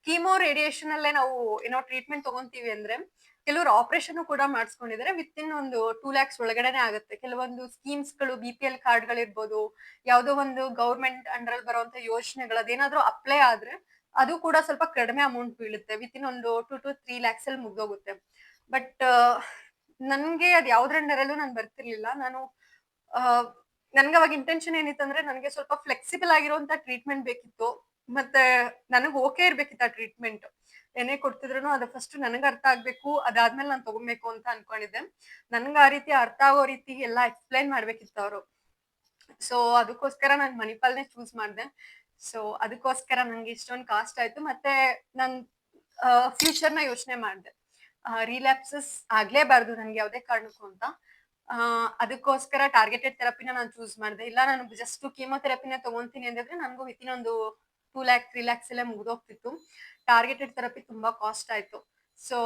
ಕೀಮೋ, ರೇಡಿಯೇಷನ್ ಅಲ್ಲೇ ನಾವು ಏನೋ ಟ್ರೀಟ್ಮೆಂಟ್ ತಗೊಂತೀವಿ ಅಂದ್ರೆ, ಕೆಲವ್ರು ಆಪರೇಷನ್ ಕೂಡ ಮಾಡಿಸ್ಕೊಂಡಿದ್ದಾರೆ. ವಿತಿನ್ ಒಂದು ಟೂ ಲ್ಯಾಕ್ಸ್ ಒಳಗಡೆನೆ ಆಗುತ್ತೆ. ಕೆಲವೊಂದು ಸ್ಕೀಮ್ಸ್‌ಗಳು ಬಿ-ಪಿ-ಎಲ್ ಕಾರ್ಡ್‌ಗಳಿರ್ಬೋದು, ಯಾವುದೋ ಒಂದು ಗೌರ್ಮೆಂಟ್ ಅಂಡರ್ ಅಲ್ಲಿ ಬರುವಂತ ಯೋಜನೆಗಳು ಅದೇನಾದ್ರೂ ಅಪ್ಲೈ ಆದ್ರೆ, ಅದು ಕೂಡ ಸ್ವಲ್ಪ ಕಡಿಮೆ ಅಮೌಂಟ್ ಬೀಳುತ್ತೆ. ವಿತಿನ್ ಒಂದು 2-3 ಲ್ಯಾಕ್ಸ್ ಅಲ್ಲಿ ಮುಗ್ದೋಗುತ್ತೆ. ಬಟ್ ನನ್ಗೆ ಅದ್ ಯಾವ್ದ್ರ ಅಂಡರಲ್ಲೂ ನಾನು ಬರ್ತಿರ್ಲಿಲ್ಲ. ನಾನು ನನ್ಗೆ ಅವಾಗ ಇಂಟೆನ್ಷನ್ ಏನಿತ್ತಂದ್ರೆ ನನ್ಗೆ ಸ್ವಲ್ಪ ಫ್ಲೆಕ್ಸಿಬಲ್ ಆಗಿರುವಂತ ಟ್ರೀಟ್ಮೆಂಟ್ ಬೇಕಿತ್ತು. ಮತ್ತೆ ನನಗ್ ಓಕೆ ಇರ್ಬೇಕಿತ್ತು ಆ ಟ್ರೀಟ್ಮೆಂಟ್. ಏನೇ ಕೊಡ್ತಿದ್ರು ಅದು ಫಸ್ಟ್ ನನಗೆ ಅರ್ಥ ಆಗ್ಬೇಕು. ಅದಾದ್ಮೇಲೆ ನಾನ್ ತಗೊಬೇಕು ಅಂತ ಅನ್ಕೊಂಡಿದ್ದೆ. ನನ್ಗೆ ಆ ರೀತಿ ಅರ್ಥ ಆಗೋ ರೀತಿ ಎಲ್ಲ ಎಕ್ಸ್‌ಪ್ಲೈನ್ ಮಾಡ್ಬೇಕಿತ್ತು ಅವರು ಸೊ ಅದಕ್ಕೋಸ್ಕರ ನಾನ್ ಮಣಿಪಾಲ್‌ನೇ ಚೂಸ್ ಮಾಡ್ದೆ. ಸೊ ಅದಕ್ಕೋಸ್ಕರ ನಂಗೆ ಇಷ್ಟೊಂದು ಕಾಸ್ಟ್ ಆಯ್ತು. ಮತ್ತೆ ನಾನ್ ಫ್ಯೂಚರ್‌ನ ಯೋಚನೆ ಮಾಡ್ದೆ. ರಿಲ್ಯಾಪ್ಸಸ್ ಆಗ್ಲೇಬಾರ್ದು ನನ್ಗೆ ಯಾವ್ದೇ ಕಾರಣಕ್ಕೂ ಅಂತ. ಅದಕ್ಕೋಸ್ಕರ ಟಾರ್ಗೆಟೆಡ್ ಥೆರಪಿನ ನಾನು ಚೂಸ್ ಮಾಡ್ದೆ. ಇಲ್ಲ, ನಾನು ಜಸ್ಟ್ ಕೀಮೋಥೆರಪಿನ ತಗೊಂತೀನಿ ಅಂದಿದ್ರೆ ನನಗೂ ವಿತಿನ್ ಒಂದು 2 ಲ್ಯಾಕ್, ತ್ರೀ ಲ್ಯಾಕ್ಸ್ ಎಲ್ಲ ಮುಗಿದೋಗ್ತಿತ್ತು ಟಾರ್ಗೆಟೆಡ್ ಥೆರಪಿ ತುಂಬಾ ಕಾಸ್ಟ್ ಆಯ್ತು. ಸೊ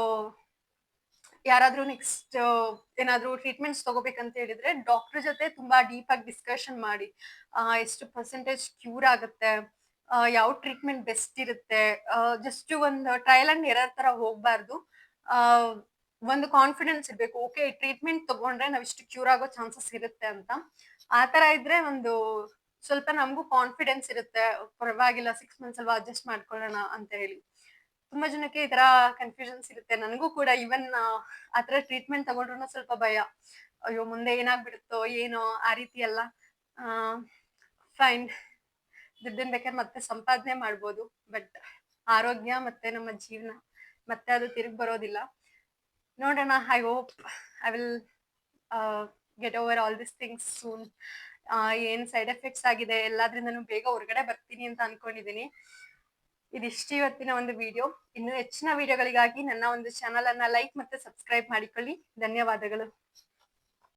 ಯಾರಾದ್ರೂ ನೆಕ್ಸ್ಟ್ ಏನಾದ್ರೂ ಟ್ರೀಟ್ಮೆಂಟ್ಸ್ ತಗೋಬೇಕಂತ ಹೇಳಿದ್ರೆ ಡಾಕ್ಟರ್ ಜೊತೆ ತುಂಬಾ ಡೀಪ್ ಆಗಿ ಡಿಸ್ಕಷನ್ ಮಾಡಿ ಎಷ್ಟು ಪರ್ಸೆಂಟೇಜ್ ಕ್ಯೂರ್ ಆಗುತ್ತೆ, ಯಾವ ಟ್ರೀಟ್ಮೆಂಟ್ ಬೆಸ್ಟ್ ಇರುತ್ತೆ, ಜಸ್ಟ್ ಒಂದು ಟ್ರಯಲ್ ಅಂಡ್ ಎರರ್ ತರ ಹೋಗ್ಬಾರ್ದು. ಒಂದು ಕಾನ್ಫಿಡೆನ್ಸ್ ಇರಬೇಕು ಓಕೆ ಟ್ರೀಟ್ಮೆಂಟ್ ತಗೊಂಡ್ರೆ ನಾವ್ ಇಷ್ಟು ಕ್ಯೂರ್ ಆಗೋ ಚಾನ್ಸಸ್ ಇರುತ್ತೆ ಅಂತ. ಆ ತರ ಇದ್ರೆ ಒಂದು ಸ್ವಲ್ಪ ನಮಗೂ ಕಾನ್ಫಿಡೆನ್ಸ್ ಇರುತ್ತೆ. ಪರವಾಗಿಲ್ಲ ಸಿಕ್ಸ್ ಮಂತ್ಸ್ ಅಲ್ವಾ ಅಡ್ಜಸ್ಟ್ ಮಾಡ್ಕೊಳ್ಳೋಣ ಅಂತ ಹೇಳಿ. ತುಂಬಾ ಜನಕ್ಕೆ ಈ ತರ ಕನ್ಫ್ಯೂಷನ್ಸ್ ಇರುತ್ತೆ. ನನಗೂ ಕೂಡ ಈವನ್ ತರ ಟ್ರೀಟ್ಮೆಂಟ್ ತಗೊಂಡ್ರು ಸ್ವಲ್ಪ ಭಯ. ಅಯ್ಯೋ, ಮುಂದೆ ಏನಾಗ್ಬಿಡುತ್ತೋ ಏನೋ ಆ ರೀತಿ ಎಲ್ಲ. ಫೈನ್ ದುಡ್ಡಿನ ಬೇಕಾದ್ರೆ ಮತ್ತೆ ಸಂಪಾದನೆ ಮಾಡ್ಬೋದು. ಬಟ್ ಆರೋಗ್ಯ ಮತ್ತೆ ನಮ್ಮ ಜೀವನ ಮತ್ತೆ ಅದು ತಿರುಗಿ ಬರೋದಿಲ್ಲ. ನೋಡೋಣ I hope I will get over all this things soon. ಏನ್ ಸೈಡ್ ಎಫೆಕ್ಟ್ಸ್ ಆಗಿದೆ ಎಲ್ಲಾದ್ರಿಂದ ಬೇಗ ಹೊರಗಡೆ ಬರ್ತೀನಿ ಅಂತ ಅನ್ಕೊಂಡಿದೀನಿ. ಇದಿಷ್ಟು ಇವತ್ತಿನ ಒಂದು ವಿಡಿಯೋ. ಇನ್ನು ಹೆಚ್ಚಿನ ವಿಡಿಯೋಗಳಿಗಾಗಿ ನನ್ನ ಒಂದು ಚಾನಲ್ ಅನ್ನ ಲೈಕ್ ಮತ್ತೆ ಸಬ್ಸ್ಕ್ರೈಬ್ ಮಾಡಿಕೊಳ್ಳಿ. ಧನ್ಯವಾದಗಳು.